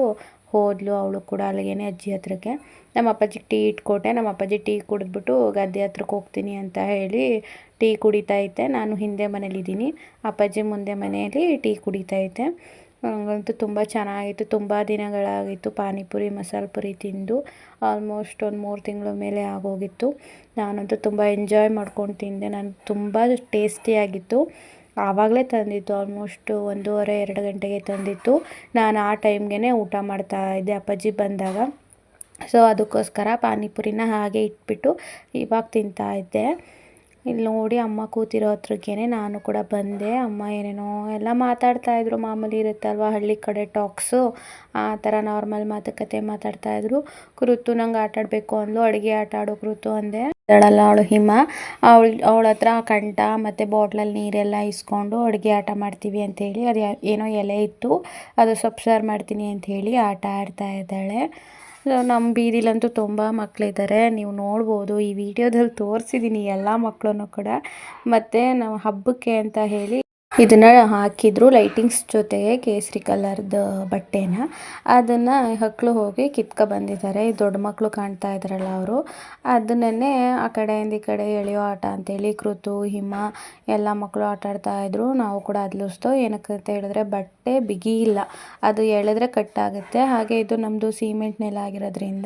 S1: ಹೋದ್ಲು ಅವಳು ಕೂಡ ಅಲ್ಲಿಗೇನೆ ಅಜ್ಜಿ ಹತ್ರಕ್ಕೆ. ನಮ್ಮ ಅಪ್ಪಾಜಿಗೆ ಟೀ ಇಟ್ಕೊಟ್ಟೆ, ನಮ್ಮ ಅಪ್ಪಾಜಿ ಟೀ ಕುಡಿದ್ಬಿಟ್ಟು ಗದ್ದೆ ಹತ್ರಕ್ಕೆ ಹೋಗ್ತೀನಿ ಅಂತ ಹೇಳಿ ಟೀ ಕುಡಿತಾ ಇದ್ದೆ. ನಾನು ಹಿಂದೆ ಮನೇಲಿದ್ದೀನಿ, ಅಪ್ಪಾಜಿ ಮುಂದೆ ಮನೆಯಲ್ಲಿ ಟೀ ಕುಡಿತಾ ಇದ್ದೆ. ನನಗಂತೂ ತುಂಬ ಚೆನ್ನಾಗಿತ್ತು. ತುಂಬ ದಿನಗಳಾಗಿತ್ತು ಪಾನಿಪುರಿ, ಮಸಾಲೆ ಪುರಿ ತಿಂದು. ಆಲ್ಮೋಸ್ಟ್ ಒಂದು ಮೂರು ತಿಂಗಳ ಮೇಲೆ ಆಗೋಗಿತ್ತು. ನಾನಂತೂ ತುಂಬ ಎಂಜಾಯ್ ಮಾಡ್ಕೊಂಡು ತಿಂದೆ. ನಾನು ತುಂಬ ಟೇಸ್ಟಿಯಾಗಿತ್ತು ಆವಾಗಲೇ ತಂದಿತ್ತು ಆಲ್ಮೋಸ್ಟ್ ಒಂದೂವರೆ, ಎರಡು ಗಂಟೆಗೆ ತಂದಿತ್ತು. ನಾನು ಆ ಟೈಮ್ಗೆ ಊಟ ಮಾಡ್ತಾ ಇದ್ದೆ ಅಪ್ಪಾಜಿ ಬಂದಾಗ. ಸೊ ಅದಕ್ಕೋಸ್ಕರ ಪಾನಿಪುರಿನ ಹಾಗೆ ಇಟ್ಬಿಟ್ಟು ಇವಾಗ ತಿಂತಾ ಇದ್ದೆ. ಇಲ್ಲಿ ನೋಡಿ ಅಮ್ಮ ಕೂತಿರೋ ಹತ್ರಕ್ಕೇನೆ ನಾನು ಕೂಡ ಬಂದೆ. ಅಮ್ಮ ಏನೇನೋ ಎಲ್ಲ ಮಾತಾಡ್ತಾಯಿದ್ರು ಮಾಮೂಲಿ ಇರುತ್ತಲ್ವ ಹಳ್ಳಿ ಕಡೆ ಟಾಕ್ಸು ಆ ಥರ ನಾರ್ಮಲ್ ಮಾತುಕತೆ ಮಾತಾಡ್ತಾಯಿದ್ರು ಕೃತು ನಂಗೆ ಆಟ ಆಡಬೇಕು ಅಂದ್ಲು. ಅಡುಗೆ ಆಟ ಆಡೋ ಕೃತು ಅಂದೆ. ಇದ್ದಾಳಲ್ಲ ಅವಳು ಹಿಮ. ಅವಳು, ಅವಳ ಹತ್ರ ಕಂಠ ಮತ್ತು ಬಾಟ್ಲಲ್ಲಿ ನೀರೆಲ್ಲ ಇಸ್ಕೊಂಡು ಅಡುಗೆ ಆಟ ಮಾಡ್ತೀವಿ ಅಂತೇಳಿ ಅದು ಏನೋ ಎಲೆ ಇತ್ತು. ಅದು ಸೊಪ್ಪು ಸಾರು ಮಾಡ್ತೀನಿ ಅಂಥೇಳಿ ಆಟ ಆಡ್ತಾ ಇದ್ದಾಳೆ. ನಮ್ಮ ಬೀದಿಲಂತೂ ತುಂಬ ಮಕ್ಕಳಿದ್ದಾರೆ ನೀವು ನೋಡ್ಬೋದು, ಈ ವಿಡಿಯೋದಲ್ಲಿ ತೋರಿಸಿದ್ದೀನಿ ಎಲ್ಲ ಮಕ್ಕಳನ್ನು ಕೂಡ. ಮತ್ತು ನಾವು ಹಬ್ಬಕ್ಕೆ ಅಂತ ಹೇಳಿ ಇದನ್ನು ಹಾಕಿದ್ರು ಲೈಟಿಂಗ್ಸ್ ಜೊತೆಗೆ ಕೇಸರಿ ಕಲರ್ದು ಬಟ್ಟೆನ. ಅದನ್ನು ಹಕ್ಕಳು ಹೋಗಿ ಕಿತ್ಕೊ ಬಂದಿದ್ದಾರೆ. ದೊಡ್ಡ ಮಕ್ಕಳು ಕಾಣ್ತಾ ಇದ್ದಾರಲ್ಲ ಅವರು. ಅದನ್ನೇ ಆ ಕಡೆಯಿಂದ ಈ ಕಡೆ ಎಳೆಯೋ ಆಟ ಅಂತೇಳಿ ಕೃತು, ಹಿಮ ಎಲ್ಲ ಮಕ್ಕಳು ಆಟ ಆಡ್ತಾ ಇದ್ರು. ನಾವು ಕೂಡ ಅದ್ಲಿಸ್ತು ಏನಕ್ಕೆ ಅಂತ ಹೇಳಿದ್ರೆ ಬಟ್ಟೆ ಬಿಗಿ ಇಲ್ಲ ಅದು ಎಳೆದ್ರೆ ಕಟ್ಟಾಗುತ್ತೆ ಹಾಗೆ ಇದು ನಮ್ಮದು ಸಿಮೆಂಟ್ ನೆಲ ಆಗಿರೋದ್ರಿಂದ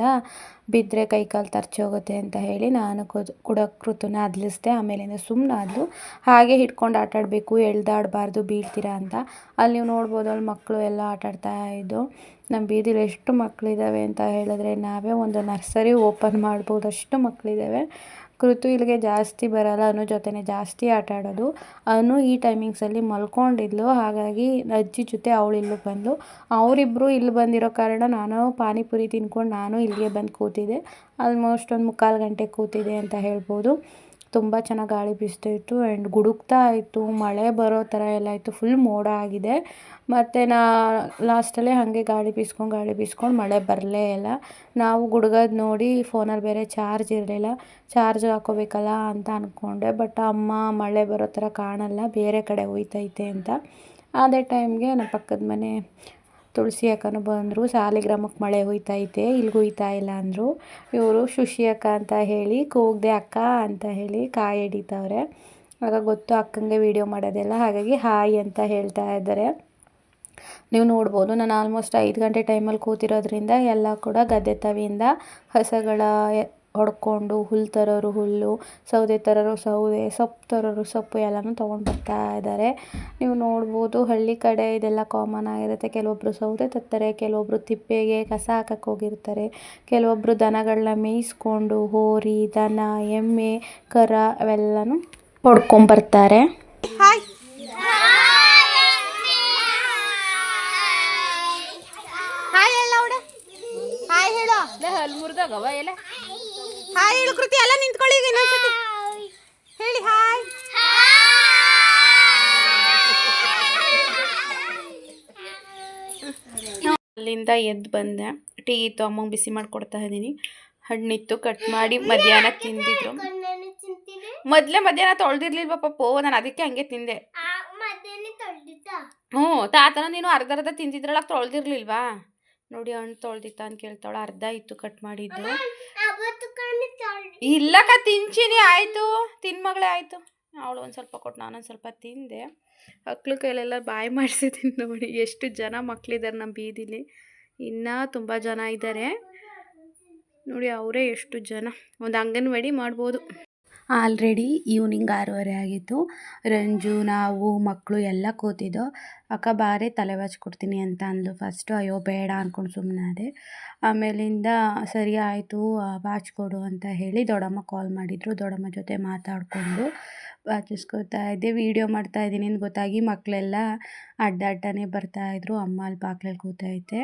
S1: ಬಿದ್ದರೆ ಕೈ ಕಾಲು ತರ್ಚಿ ಹೋಗುತ್ತೆ ಅಂತ ಹೇಳಿ ನಾನು ಕೂಡ ಕೃತುನ ಅದ್ಲಿಸ್ದೆ ಆಮೇಲಿಂದ ಸುಮ್ಮನಾದ್ಲು ಹಾಗೆ ಹಿಡ್ಕೊಂಡು ಆಟಾಡಬೇಕು, ಎಳ್ದಾಡಬಾರ್ದು, ಬೀಳ್ತೀರಾ ಅಂತ. ಅಲ್ಲಿ ನೀವು ನೋಡ್ಬೋದು ಅಲ್ಲಿ ಮಕ್ಕಳು ಎಲ್ಲ ಆಟ ಆಡ್ತಾ ಇದ್ದು, ನಮ್ಮ ಬೀದಿಲಿ ಎಷ್ಟು ಮಕ್ಕಳಿದ್ದಾವೆ ಅಂತ ಹೇಳಿದ್ರೆ ನಾವೇ ಒಂದು ನರ್ಸರಿ ಓಪನ್ ಮಾಡ್ಬೋದು, ಅಷ್ಟು ಮಕ್ಕಳಿದ್ದಾವೆ ಕೃತು ಇಲ್ಲಿಗೆ ಜಾಸ್ತಿ ಬರಲ್ಲ, ಅನು ಜೊತೆನೇ ಜಾಸ್ತಿ ಆಟ ಆಡೋದು. ಅನು ಈ ಟೈಮಿಂಗ್ಸಲ್ಲಿ ಮಲ್ಕೊಂಡಿದ್ಲು, ಹಾಗಾಗಿ ಅಜ್ಜಿ ಜೊತೆ ಅವಳು ಇಲ್ಲಿಗೆ ಬಂದಳು ಅವರಿಬ್ಬರು ಇಲ್ಲಿ ಬಂದಿರೋ ಕಾರಣ ನಾನು ಪಾನಿಪುರಿ ತಿನ್ಕೊಂಡು ನಾನು ಇಲ್ಲಿಗೆ ಬಂದು ಕೂತಿದ್ದೆ. ಆಲ್ಮೋಸ್ಟ್ ಒಂದು ಮುಕ್ಕಾಲು ಗಂಟೆ ಕೂತಿದ್ದೆ ಅಂತ ಹೇಳ್ಬೋದು. ತುಂಬ ಚೆನ್ನಾಗಿ ಗಾಳಿ ಬೀಸ್ತಾ ಆ್ಯಂಡ್ ಗುಡುಕ್ತಾ ಇತ್ತು. ಮಳೆ ಬರೋ ಥರ ಎಲ್ಲ ಇತ್ತು. ಫುಲ್ ಮೋಡ ಆಗಿದೆ. ಮತ್ತು ನಾ ಲಾಸ್ಟಲ್ಲಿ ಹಾಗೆ ಗಾಳಿ ಬೀಸ್ಕೊಂಡು ಗಾಳಿ ಬೀಸ್ಕೊಂಡು ಮಳೆ ಬರಲೇ ಇಲ್ಲ. ನಾವು ಗುಡುಗೋದು ನೋಡಿ ಫೋನಲ್ಲಿ ಬೇರೆ ಚಾರ್ಜ್ ಇರಲಿಲ್ಲ. ಚಾರ್ಜ್ ಹಾಕೋಬೇಕಲ್ಲ ಅಂತ ಅಂದ್ಕೊಂಡೆ ಬಟ್ ಅಮ್ಮ ಮಳೆ ಬರೋ ಥರ ಕಾಣಲ್ಲ. ಬೇರೆ ಕಡೆ ಹೋಯ್ತೈತೆ ಅಂತ. ಅದೇ ಟೈಮ್ಗೆ ನಮ್ಮ ಪಕ್ಕದ ಮನೆ ತುಳಸಿ ಅಕ್ಕನೂ ಬಂದರು. ಸಾಲಿಗ್ರಾಮಕ್ಕೆ ಮಳೆ ಹುಯ್ತೈತೆ ಇಲ್ಲಿ ಹುಯ್ತಾ ಇಲ್ಲ ಅಂದರು. ಇವರು ಶುಶಿ ಅಕ್ಕ ಅಂತ ಹೇಳಿ ಕೂಗ್ದೆ ಅಕ್ಕ ಅಂತ ಹೇಳಿ ಕಾಯಿ ಹಿಡಿತವ್ರೆ. ಆಗ ಗೊತ್ತು ಅಕ್ಕಂಗೆ ವಿಡಿಯೋ ಮಾಡೋದೆಲ್ಲ. ಹಾಗಾಗಿ ಹಾಯ್ ಅಂತ ಹೇಳ್ತಾ ಇದ್ದಾರೆ. ನೀವು ನೋಡ್ಬೋದು, ನಾನು ಆಲ್ಮೋಸ್ಟ್ ಐದು ಗಂಟೆ ಟೈಮಲ್ಲಿ ಕೂತಿರೋದ್ರಿಂದ ಎಲ್ಲ ಕೂಡ ಗದ್ದೆ ತವಿಯಿಂದ, ಹಸಗಳ ಹೊಡ್ಕೊಂಡು ಹುಲ್ಲು ತರೋರು ಹುಲ್ಲು ಸೌದೆ ತರೋರು ಸೌದೆ ಸೊಪ್ಪು ತರೋರು ಸೊಪ್ಪು ಎಲ್ಲನೂ ತೊಗೊಂಡು ಬರ್ತಾ ಇದ್ದಾರೆ. ನೀವು ನೋಡ್ಬೋದು ಹಳ್ಳಿ ಕಡೆ ಇದೆಲ್ಲ ಕಾಮನ್ ಆಗಿರುತ್ತೆ. ಕೆಲವೊಬ್ಬರು ಸೌದೆ ತರ್ತಾರೆ ಕೆಲವೊಬ್ಬರು ತಿಪ್ಪೆಗೆ ಕಸ ಹಾಕಕ್ಕೆ ಹೋಗಿರ್ತಾರೆ. ಕೆಲವೊಬ್ಬರು ದನಗಳನ್ನ ಮೇಯಿಸ್ಕೊಂಡು ಹೋರಿ ದನ ಎಮ್ಮೆ ಕರ ಅವೆಲ್ಲನೂ ಹೊಡ್ಕೊಂಬರ್ತಾರೆ ಹಾಯ್ ಹಾಯ್ ಹೇಳ.
S3: ಎಲ್ಲ
S1: ಹಾಯ್ ಹೇಳು ಕೃತಿ ಎಲ್ಲ ನಿಂತ್ಕೊಳ್ಳಿ ಈಗ ಇನ್ನೊಂದ್ಸತಿ ಹೇಳಿ ಹಾಯ್. ಅಲ್ಲಿಂದ ಎದ್ದು ಬಂದೆ. ಟೀ ಇತ್ತು ಅಮ್ಮಂಗೆ ಬಿಸಿ ಮಾಡಿಕೊಡ್ತಾ ಇದ್ದೀನಿ. ಹಣ್ಣಿತ್ತು ಕಟ್ ಮಾಡಿ ಮಧ್ಯಾಹ್ನ ತಿಂದಿದ್ರು. ಮೊದಲೇ ಮಧ್ಯಾಹ್ನ ತೊಳ್ದಿರ್ಲಿಲ್ವ ಪಪ್ಪು ನಾನು ಅದಕ್ಕೆ ಹಂಗೆ ತಿಂದೆ. ಹ್ಞೂ ತಾತನ ನೀನು ಅರ್ಧ ಅರ್ಧ ತಿಂದಿದ್ರಲ್ಲ ತೊಳ್ದಿರ್ಲಿಲ್ವಾ? ನೋಡಿ ಹಣ್ಣು ತೊಳ್ದಿತ್ತ ಅಂತ ಕೇಳ್ತಾಳೆ ಅರ್ಧ ಇತ್ತು ಕಟ್ ಮಾಡಿದ್ದು. ಇಲ್ಲಕ್ಕ ತಿಂಚಿನಿ ಆಯಿತು. ತಿನ್ ಮಗಳೇ ಆಯಿತು. ಅವಳು ಒಂದು ಸ್ವಲ್ಪ ಕೊಟ್ಟು ನಾನೊಂದು ಸ್ವಲ್ಪ ತಿಂದೆ. ಮಕ್ಳು ಕೈಲೆಲ್ಲ ಬಾಯಿ ಮಾಡಿಸಿದ್ದೀನಿ ನೋಡಿ. ಎಷ್ಟು ಜನ ಮಕ್ಕಳಿದ್ದಾರೆ ನಮ್ಮ ಬೀದಿಲಿ. ಇನ್ನೂ ತುಂಬ ಜನ ಇದ್ದಾರೆ ನೋಡಿ ಅವರೇ ಎಷ್ಟು ಜನ. ಒಂದು ಅಂಗನವಾಡಿ ಮಾಡ್ಬೋದು. ಆಲ್ರೆಡಿ ಈವ್ನಿಂಗ್ ಆರೂವರೆ ಆಗಿತ್ತು. ರಂಜು, ನಾವು ಮಕ್ಕಳು ಎಲ್ಲ ಕೂತಿದ್ದೋ. ಅಕ್ಕ, ಬಾರೇ ತಲೆ ಬಾಚ್ಕೊಡ್ತೀನಿ ಅಂತ ಅಂದ್ಲು. ಫಸ್ಟು ಅಯ್ಯೋ, ಬೇಡ ಅಂದ್ಕೊಂಡು ಸುಮ್ಮನಾದೆ ಆಮೇಲಿಂದ, ಸರಿ ಆಯಿತು ಬಾಚಿಕೊಡು ಅಂತ ಹೇಳಿ ದೊಡ್ಡಮ್ಮ ಕಾಲ್ ಮಾಡಿದರು. ದೊಡ್ಡಮ್ಮ ಜೊತೆ ಮಾತಾಡಿಕೊಂಡು ಬಾಚಿಸ್ಕೊತಾ ಇದ್ದೆ ವೀಡಿಯೋ ಮಾಡ್ತಾ ಇದ್ದೀನಿ. ಅಂತ ಗೊತ್ತಾಗಿ ಮಕ್ಕಳೆಲ್ಲ ಅಡ್ಡಾಡ್ಡನೇ ಬರ್ತಾಯಿದ್ರು ಅಮ್ಮ ಅಲ್ಲಿ ಬಾಗ್ಲಲ್ಲಿ ಕೂತೈತೆ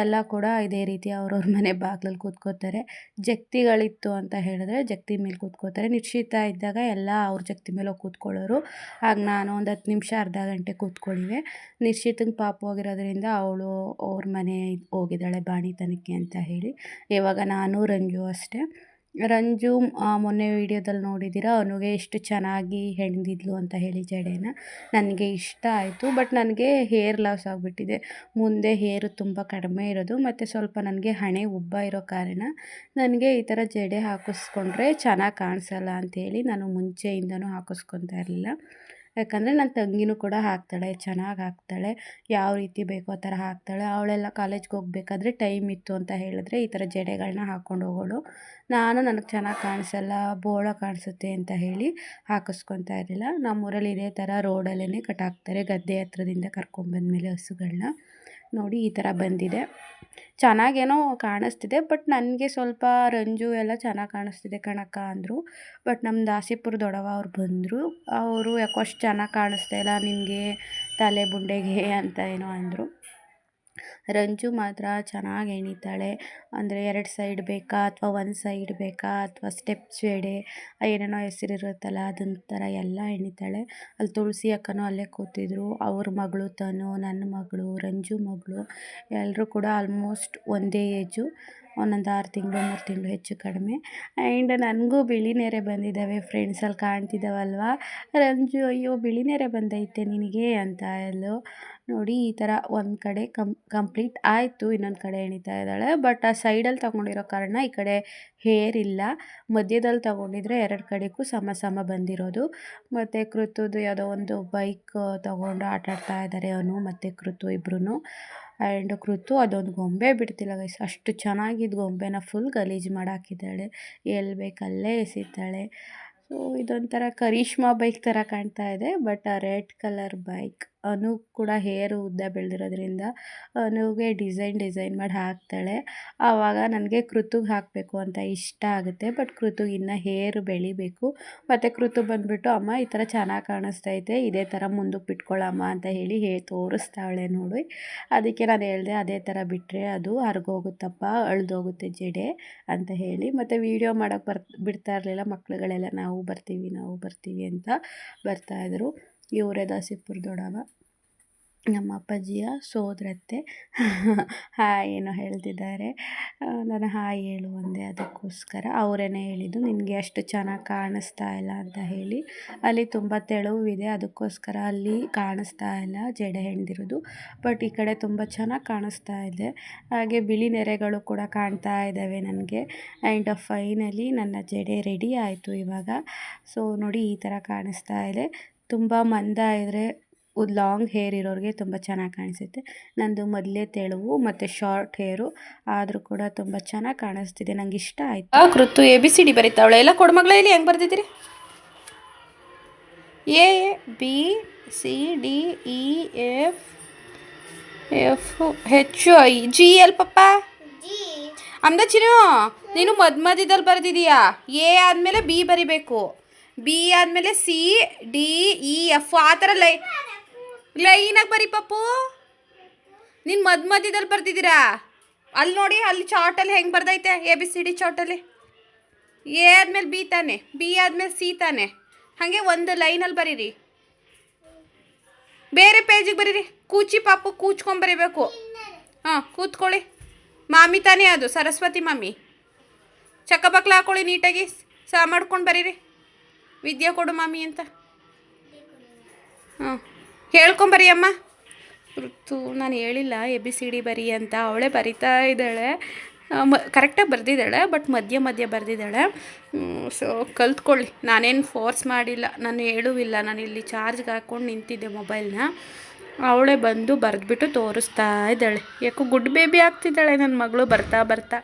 S1: ಎಲ್ಲ ಕೂಡ ಇದೇ ರೀತಿ ಅವ್ರವ್ರ ಮನೆ ಬಾಗ್ಲಲ್ಲಿ ಕೂತ್ಕೋತಾರೆ. ಜಕ್ತಿಗಳಿತ್ತು ಅಂತ ಹೇಳಿದ್ರೆ ಜಕ್ತಿ ಮೇಲೆ ಕೂತ್ಕೋತಾರೆ. ನಿಶ್ಚಿತ ಇದ್ದಾಗ ಎಲ್ಲ ಅವ್ರ ಜಕ್ತಿ ಮೇಲೆ ಹೋಗಿ ಕೂತ್ಕೊಳ್ಳೋರು. ಆಗ ನಾನು ಒಂದು ಹತ್ತು ನಿಮಿಷ, ಅರ್ಧ ಗಂಟೆ ಕೂತ್ಕೊಳ್ಳಿವೆ ನಿಶ್ಚಿತಂಗೆ ಪಾಪು ಹೋಗಿರೋದ್ರಿಂದ ಅವಳು ಅವ್ರ ಮನೆ ಹೋಗಿದ್ದಾಳೆ ಬಾಣಿತನಕ್ಕೆ ಅಂತ ಹೇಳಿ. ಇವಾಗ ನಾನು ರಂಜು ಅಷ್ಟೇ. ರಂಜು ಮೊನ್ನೆ ವಿಡಿಯೋದಲ್ಲಿ ನೋಡಿದ್ದೀರ, ಅವನಿಗೆ ಎಷ್ಟು ಚೆನ್ನಾಗಿ ಹೆಣ್ದಿದ್ಲು ಅಂತ ಹೇಳಿ ಜಡೆನ. ನನಗೆ ಇಷ್ಟ ಆಯಿತು, ಬಟ್ ನನಗೆ ಹೇರ್ ಲಾಸ್ ಆಗಿಬಿಟ್ಟಿದೆ. ಮುಂದೆ ಹೇರು ತುಂಬ ಕಡಿಮೆ ಇರೋದು, ಮತ್ತು ಸ್ವಲ್ಪ ನನಗೆ ಹಣೆ ಉಬ್ಬ ಇರೋ ಕಾರಣ ನನಗೆ ಈ ಥರ ಜಡೆ ಹಾಕಿಸ್ಕೊಂಡ್ರೆ ಚೆನ್ನಾಗಿ ಕಾಣಿಸಲ್ಲ ಅಂಥೇಳಿ ನಾನು ಮುಂಚೆಯಿಂದನೂ ಹಾಕಿಸ್ಕೊತಾ ಇರಲಿಲ್ಲ. ಯಾಕಂದರೆ ನನ್ನ ತಂಗಿನೂ ಕೂಡ ಹಾಕ್ತಾಳೆ, ಚೆನ್ನಾಗಿ ಹಾಕ್ತಾಳೆ, ಯಾವ ರೀತಿ ಬೇಕೋ ಆ ಥರ ಹಾಕ್ತಾಳೆ. ಅವಳೆಲ್ಲ ಕಾಲೇಜ್ಗೆ ಹೋಗ್ಬೇಕಾದ್ರೆ ಟೈಮ್ ಇತ್ತು ಅಂತ ಹೇಳಿದ್ರೆ ಈ ಥರ ಜಡೆಗಳನ್ನ ಹಾಕ್ಕೊಂಡು ಹೋಗೋಳು. ನಾನು ನನಗೆ ಚೆನ್ನಾಗಿ ಕಾಣಿಸಲ್ಲ, ಬೋಳ ಕಾಣಿಸುತ್ತೆ ಅಂತ ಹೇಳಿ ಹಾಕಿಸ್ಕೊತಾ ಇರಲಿಲ್ಲ. ನಮ್ಮೂರಲ್ಲಿ ಇದೇ ಥರ ರೋಡಲ್ಲೇ ಕಟಾಕ್ತಾರೆ ಗದ್ದೆ ಹತ್ರದಿಂದ ಕರ್ಕೊಂಬಂದ್ಮೇಲೆ ಹಸುಗಳನ್ನ ನೋಡಿ ಈ ಥರ ಬಂದಿದೆ. ಚೆನ್ನಾಗೇನೋ ಕಾಣಿಸ್ತಿದೆ, ಬಟ್ ನನಗೆ ಸ್ವಲ್ಪ ರಂಜು ಎಲ್ಲ ಚೆನ್ನಾಗಿ ಕಾಣಿಸ್ತಿದೆ ಕಣಕ್ಕ ಅಂದರು. ಬಟ್ ನಮ್ಮ ದಾಸಿಪುರ ದೊಡವ ಅವ್ರು ಬಂದರು. ಅವರು ಯಾಕೋ ಅಷ್ಟು ಚೆನ್ನಾಗಿ ಕಾಣಿಸ್ತಾ ಇಲ್ಲ ನಿನಗೆ ತಲೆ, ಬುಂಡೆಗೆ ಅಂತ ಏನೋ ಅಂದರು. ರಂಜು ಮಾತ್ರ ಚೆನ್ನಾಗಿ ಎಣಿತಾಳೆ. ಅಂದರೆ ಎರಡು ಸೈಡ್ ಬೇಕಾ ಅಥವಾ ಒಂದು ಸೈಡ್ ಬೇಕಾ ಅಥವಾ ಸ್ಟೆಪ್ಸ್ ಎಡೆ ಏನೇನೋ ಹೆಸರಿರುತ್ತಲ್ಲ ಅದನ್ನ ಥರ ಎಲ್ಲ ಎಣಿತಾಳೆ. ಅಲ್ಲಿ ತುಳಸಿ ಅಕ್ಕನೂ ಅಲ್ಲೇ ಕೂತಿದ್ರು. ಅವ್ರ ಮಗಳು ತನು ನನ್ನ ಮಗಳು, ರಂಜು ಮಗಳು ಎಲ್ಲರೂ ಕೂಡ ಆಲ್ಮೋಸ್ಟ್ ಒಂದೇ ಏಜು ಒಂದೊಂದು ಆರು ತಿಂಗಳು, ಮೂರು ತಿಂಗಳು ಹೆಚ್ಚು ಕಡಿಮೆ. ಆ್ಯಂಡ್ ನನಗೂ ಬಿಳಿ ನೇರೆ ಬಂದಿದ್ದಾವೆ ಫ್ರೆಂಡ್ಸಲ್ಲಿ ಕಾಣ್ತಿದ್ದಾವಲ್ವ ರಂಜು, ಅಯ್ಯೋ, ಬಿಳಿ ನೇರೆ ಬಂದೈತೆ ನಿನಗೆ ಅಂತ ಎಲ್ಲು. ನೋಡಿ, ಈ ಥರ ಒಂದು ಕಡೆ ಕಂಪ್ಲೀಟ್ ಆಯಿತು, ಇನ್ನೊಂದು ಕಡೆ ಎಣಿತಾ ಇದ್ದಾಳೆ. ಬಟ್ ಆ ಸೈಡಲ್ಲಿ ತೊಗೊಂಡಿರೋ ಕಾರಣ ಈ ಕಡೆ ಹೇರ್ ಇಲ್ಲ. ಮಧ್ಯದಲ್ಲಿ ತೊಗೊಂಡಿದ್ರೆ ಎರಡು ಕಡೆಗೂ ಸಮ ಸಮ ಬಂದಿರೋದು. ಮತ್ತು ಕೃತುದು ಯಾವುದೋ ಒಂದು ಬೈಕ್ ತಗೊಂಡು ಆಟಾಡ್ತಾ ಇದ್ದಾರೆ ಅವನು ಮತ್ತು ಕೃತು ಇಬ್ಬರೂ ಆ್ಯಂಡ್ ಕೃತು ಅದೊಂದು ಗೊಂಬೆ ಬಿಡ್ತಿಲ್ಲ ಗೈಸ್. ಅಷ್ಟು ಚೆನ್ನಾಗಿದ್ದು ಗೊಂಬೆನ ಫುಲ್ ಗಲೀಜು ಮಾಡಾಕಿದ್ದಾಳೆ. ಎಲ್ಲಿ ಬೇಕಲ್ಲೇ ಎಸಿತಾಳೆ. ಸೊ ಇದೊಂಥರ ಕರೀಶ್ಮಾ ಬೈಕ್ ಥರ ಕಾಣ್ತಾ ಇದೆ, but red colour bike. Anu ಕೂಡ ಹೇರು ಉದ್ದ ಬೆಳೆದಿರೋದ್ರಿಂದ ಅನುಗೆ ಡಿಸೈನ್ ಡಿಸೈನ್ ಮಾಡಿ ಹಾಕ್ತಾಳೆ. ಆವಾಗ ನನಗೆ ಕೃತುಗೆ ಹಾಕಬೇಕು ಅಂತ ಇಷ್ಟ ಆಗುತ್ತೆ. ಬಟ್ ಕೃತುಗೆ ಇನ್ನು ಹೇರು ಬೆಳಿಬೇಕು. ಮತ್ತು ಕೃತು ಬಂದುಬಿಟ್ಟು, ಅಮ್ಮ, ಈ ಥರ ಚೆನ್ನಾಗಿ ಕಾಣಿಸ್ತೈತೆ. ಇದೇ ಥರ ಮುಂದಕ್ಕೆ ಬಿಟ್ಕೊಳ್ಳಮ್ಮ ಅಂತ ಹೇಳಿ ಹೇ ತೋರಿಸ್ತಾಳೆ ನೋಡಿ. ಅದಕ್ಕೆ ನಾನು ಹೇಳಿದೆ, ಅದೇ ಥರ ಬಿಟ್ಟರೆ ಅದು ಹರಿಗೋಗುತ್ತಪ್ಪ, ಅಳ್ದೋಗುತ್ತೆ ಜಡೆ ಅಂತ ಹೇಳಿ. ಮತ್ತು ವೀಡಿಯೋ ಮಾಡೋಕ್ಕೆ ಬರ್, ಬಿಡ್ತಾ ಇರಲಿಲ್ಲ. ಮಕ್ಕಳುಗಳೆಲ್ಲ ನಾವು ಬರ್ತೀವಿ ನಾವು ಬರ್ತೀವಿ ಅಂತ ಬರ್ತಾಯಿದ್ರು ಇವರೇ ದಾಸಿಪುರ ದೊಡವ ನಮ್ಮ ಅಪ್ಪಾಜಿಯ ಸೋದರತ್ತೆ. ಹಾಯ್ ಏನೋ ಹೇಳ್ತಿದ್ದಾರೆ. ನಾನು ಹಾಯ್ ಹೇಳು ಒಂದೆ ಅದಕ್ಕೋಸ್ಕರ. ಅವರೇನೇ ಹೇಳಿದ್ದು, ನಿನಗೆ ಅಷ್ಟು ಚೆನ್ನಾಗಿ ಕಾಣಿಸ್ತಾ ಇಲ್ಲ ಅಂತ ಹೇಳಿ. ಅಲ್ಲಿ ತುಂಬ ತೆಳುವಿದೆ, ಅದಕ್ಕೋಸ್ಕರ ಅಲ್ಲಿ ಕಾಣಿಸ್ತಾ ಇಲ್ಲ, ಜಡೆ ಹೆಣ್ದಿರೋದು. ಬಟ್ ಈ ಕಡೆ ತುಂಬ ಚೆನ್ನಾಗಿ ಕಾಣಿಸ್ತಾ ಇದೆ. ಹಾಗೆ ಬಿಳಿ ನೆರೆಗಳು ಕೂಡ ಕಾಣ್ತಾ ಇದ್ದಾವೆ ನನಗೆ. ಆ್ಯಂಡ್ ಫೈನಲಿ ನನ್ನ ಜಡೆ ರೆಡಿ ಆಯಿತು ಇವಾಗ. ಸೊ, ನೋಡಿ ಈ ಥರ ಕಾಣಿಸ್ತಾ ಇದೆ. ತುಂಬ ಮಂದ ಇದ್ದರೆ ಲಾಂಗ್ ಹೇರ್ ಇರೋರಿಗೆ ತುಂಬ ಚೆನ್ನಾಗಿ ಕಾಣಿಸುತ್ತೆ. ನನ್ನದು ಮೊದಲೇ ತೆಳುವು ಮತ್ತು ಶಾರ್ಟ್ ಹೇರು ಆದರೂ ಕೂಡ ತುಂಬ ಚೆನ್ನಾಗಿ ಕಾಣಿಸ್ತಿದೆ. ನಂಗೆ ಇಷ್ಟ ಆಯಿತು. Krithu A B C D ಬರೀತಾವಳೆ. ಎಲ್ಲ ಕೊಡ್ಮಗಳೇ ಇಲ್ಲಿ ಹೆಂಗೆ ಬರ್ದಿದ್ದೀರಿ? A B C D E F F H I G L ಪಪ್ಪ ಅಮ್ದ ಚಿನ್ನು ನೀನು ಮದ್ ಮಧ್ಯದಲ್ಲಿ ಬರೆದಿದೀಯಾ ಎ ಆದಮೇಲೆ ಬಿ ಬರಿಬೇಕು. ಬಿ ಆದಮೇಲೆ ಸಿ, ಡಿ, ಇ, ಎಫ್, ಆ ಥರ ಲೈ, ಲೈನಾಗಿ ಬರಿ ಪಪ್ಪು. ನೀನು ಮದ್ ಮಧ್ಯದಲ್ಲಿ ಬರ್ದಿದ್ದೀರಾ? ಅಲ್ಲಿ ನೋಡಿ, ಅಲ್ಲಿ ಚಾರ್ಟಲ್ಲಿ ಹೆಂಗೆ ಬರ್ದೈತೆ? ಎ ಬಿ ಸಿ ಡಿ ಚಾರ್ಟಲ್ಲಿ ಎ ಆದಮೇಲೆ ಬಿ ತಾನೆ ಬಿ ಆದಮೇಲೆ ಸಿ ತಾನೆ. ಹಾಗೆ ಒಂದು ಲೈನಲ್ಲಿ ಬರೀರಿ. ಬೇರೆ ಪೇಜಿಗೆ ಬರೀರಿ. ಕೂಚಿ ಪಾಪು ಕೂಚ್ಕೊಂಡ್ ಬರೀಬೇಕು. ಹಾಂ, ಕೂತ್ಕೊಳ್ಳಿ. ಮಾಮಿ ತಾನೇ ಅದು, ಸರಸ್ವತಿ ಮಾಮಿ. ಚಕ್ಕಬಕ್ಲ ಹಾಕೊಳ್ಳಿ ನೀಟಾಗಿ ಸಹ ಮಾಡ್ಕೊಂಡು ಬರೀರಿ. ವಿದ್ಯೆ ಕೊಡು ಮಾಮಿ ಅಂತ. ಹಾಂ ಹೇಳ್ಕೊಂಬರಿ ಅಮ್ಮ. ಋತು, ನಾನು ಹೇಳಿಲ್ಲ, ಎ, ಬಿ, ಸಿ, ಡಿ ಬರಿ ಅಂತ. ಅವಳೇ ಬರಿತಾ ಇದ್ದಾಳೆ. ಮ ಕರೆಕ್ಟಾಗಿ ಬರೆದಿದ್ದಾಳೆ ಬಟ್ ಮಧ್ಯ ಮಧ್ಯ ಬರೆದಿದ್ದಾಳೆ. ಸೊ ಕಲ್ತ್ಕೊಳ್ಳಿ. ನಾನೇನು ಫೋರ್ಸ್ ಮಾಡಿಲ್ಲ, ನಾನು ಹೇಳುವಿಲ್ಲ. ನಾನು ಇಲ್ಲಿ ಚಾರ್ಜ್ಗೆ ಹಾಕ್ಕೊಂಡು ನಿಂತಿದ್ದೆ ಮೊಬೈಲ್ನ ಅವಳೇ ಬಂದು ಬರೆದ್ಬಿಟ್ಟು ತೋರಿಸ್ತಾ ಇದ್ದಾಳೆ. ಯಾಕೋ ಗುಡ್ ಬೇಬಿ ಆಗ್ತಿದ್ದಾಳೆ ನನ್ನ ಮಗಳು ಬರ್ತಾ ಬರ್ತಾ.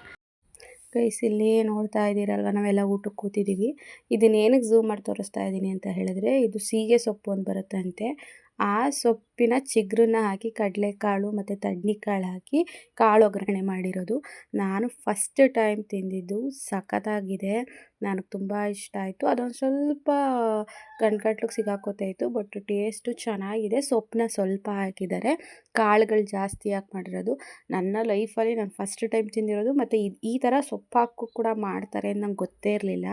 S1: ಗೈಸ್ ಇಲ್ಲಿ ನೋಡ್ತಾ ಇದ್ದೀರಲ್ವ? ನಾವೆಲ್ಲ ಊಟಕ್ಕೆ ಕೂತಿದ್ದೀವಿ. ಇದನ್ನ ಏನಕ್ಕೆ ಝೂಮ್ ಮಾಡಿ ತೋರಿಸ್ತಾ ಇದ್ದೀನಿ ಅಂತ ಹೇಳಿದ್ರೆ, ಇದು ಸೀಗೆ ಸೊಪ್ಪು ಅಂತ ಬರುತ್ತಂತೆ. ಆ ಸೊಪ್ಪಿನ ಚಿಗುರನ್ನ ಹಾಕಿ, ಕಡಲೆಕಾಳು ಮತ್ತು ತಡ್ನಿಕಾಳು ಹಾಕಿ ಕಾಳು ಒಗ್ಗರಣೆ ಮಾಡಿರೋದು. ನಾನು ಫಸ್ಟ್ ಟೈಮ್ ತಿಂದಿದ್ದು, ಸಖತ್ತಾಗಿದೆ. ನನಗೆ ತುಂಬ ಇಷ್ಟ ಆಯಿತು. ಅದೊಂದು ಸ್ವಲ್ಪ ಗಂಟ್ಗಟ್ಲಿಗೆ ಸಿಗಾಕೋತಾಯಿತ್ತು ಬಟ್ ಟೇಸ್ಟು ಚೆನ್ನಾಗಿದೆ. ಸೊಪ್ಪನ್ನ ಸ್ವಲ್ಪ ಹಾಕಿದ್ದಾರೆ. ಕಾಳುಗಳು ಜಾಸ್ತಿ ಹಾಕಿ ಮಾಡಿರೋದು. ನನ್ನ ಲೈಫಲ್ಲಿ ನಾನು ಫಸ್ಟ್ ಟೈಮ್ ತಿಂದಿರೋದು. ಮತ್ತು ಈ ಥರ ಸೊಪ್ಪು ಹಾಕು ಕೂಡ ಮಾಡ್ತಾರೆ ಅಂತ ನಂಗೆ ಗೊತ್ತೇ ಇರಲಿಲ್ಲ.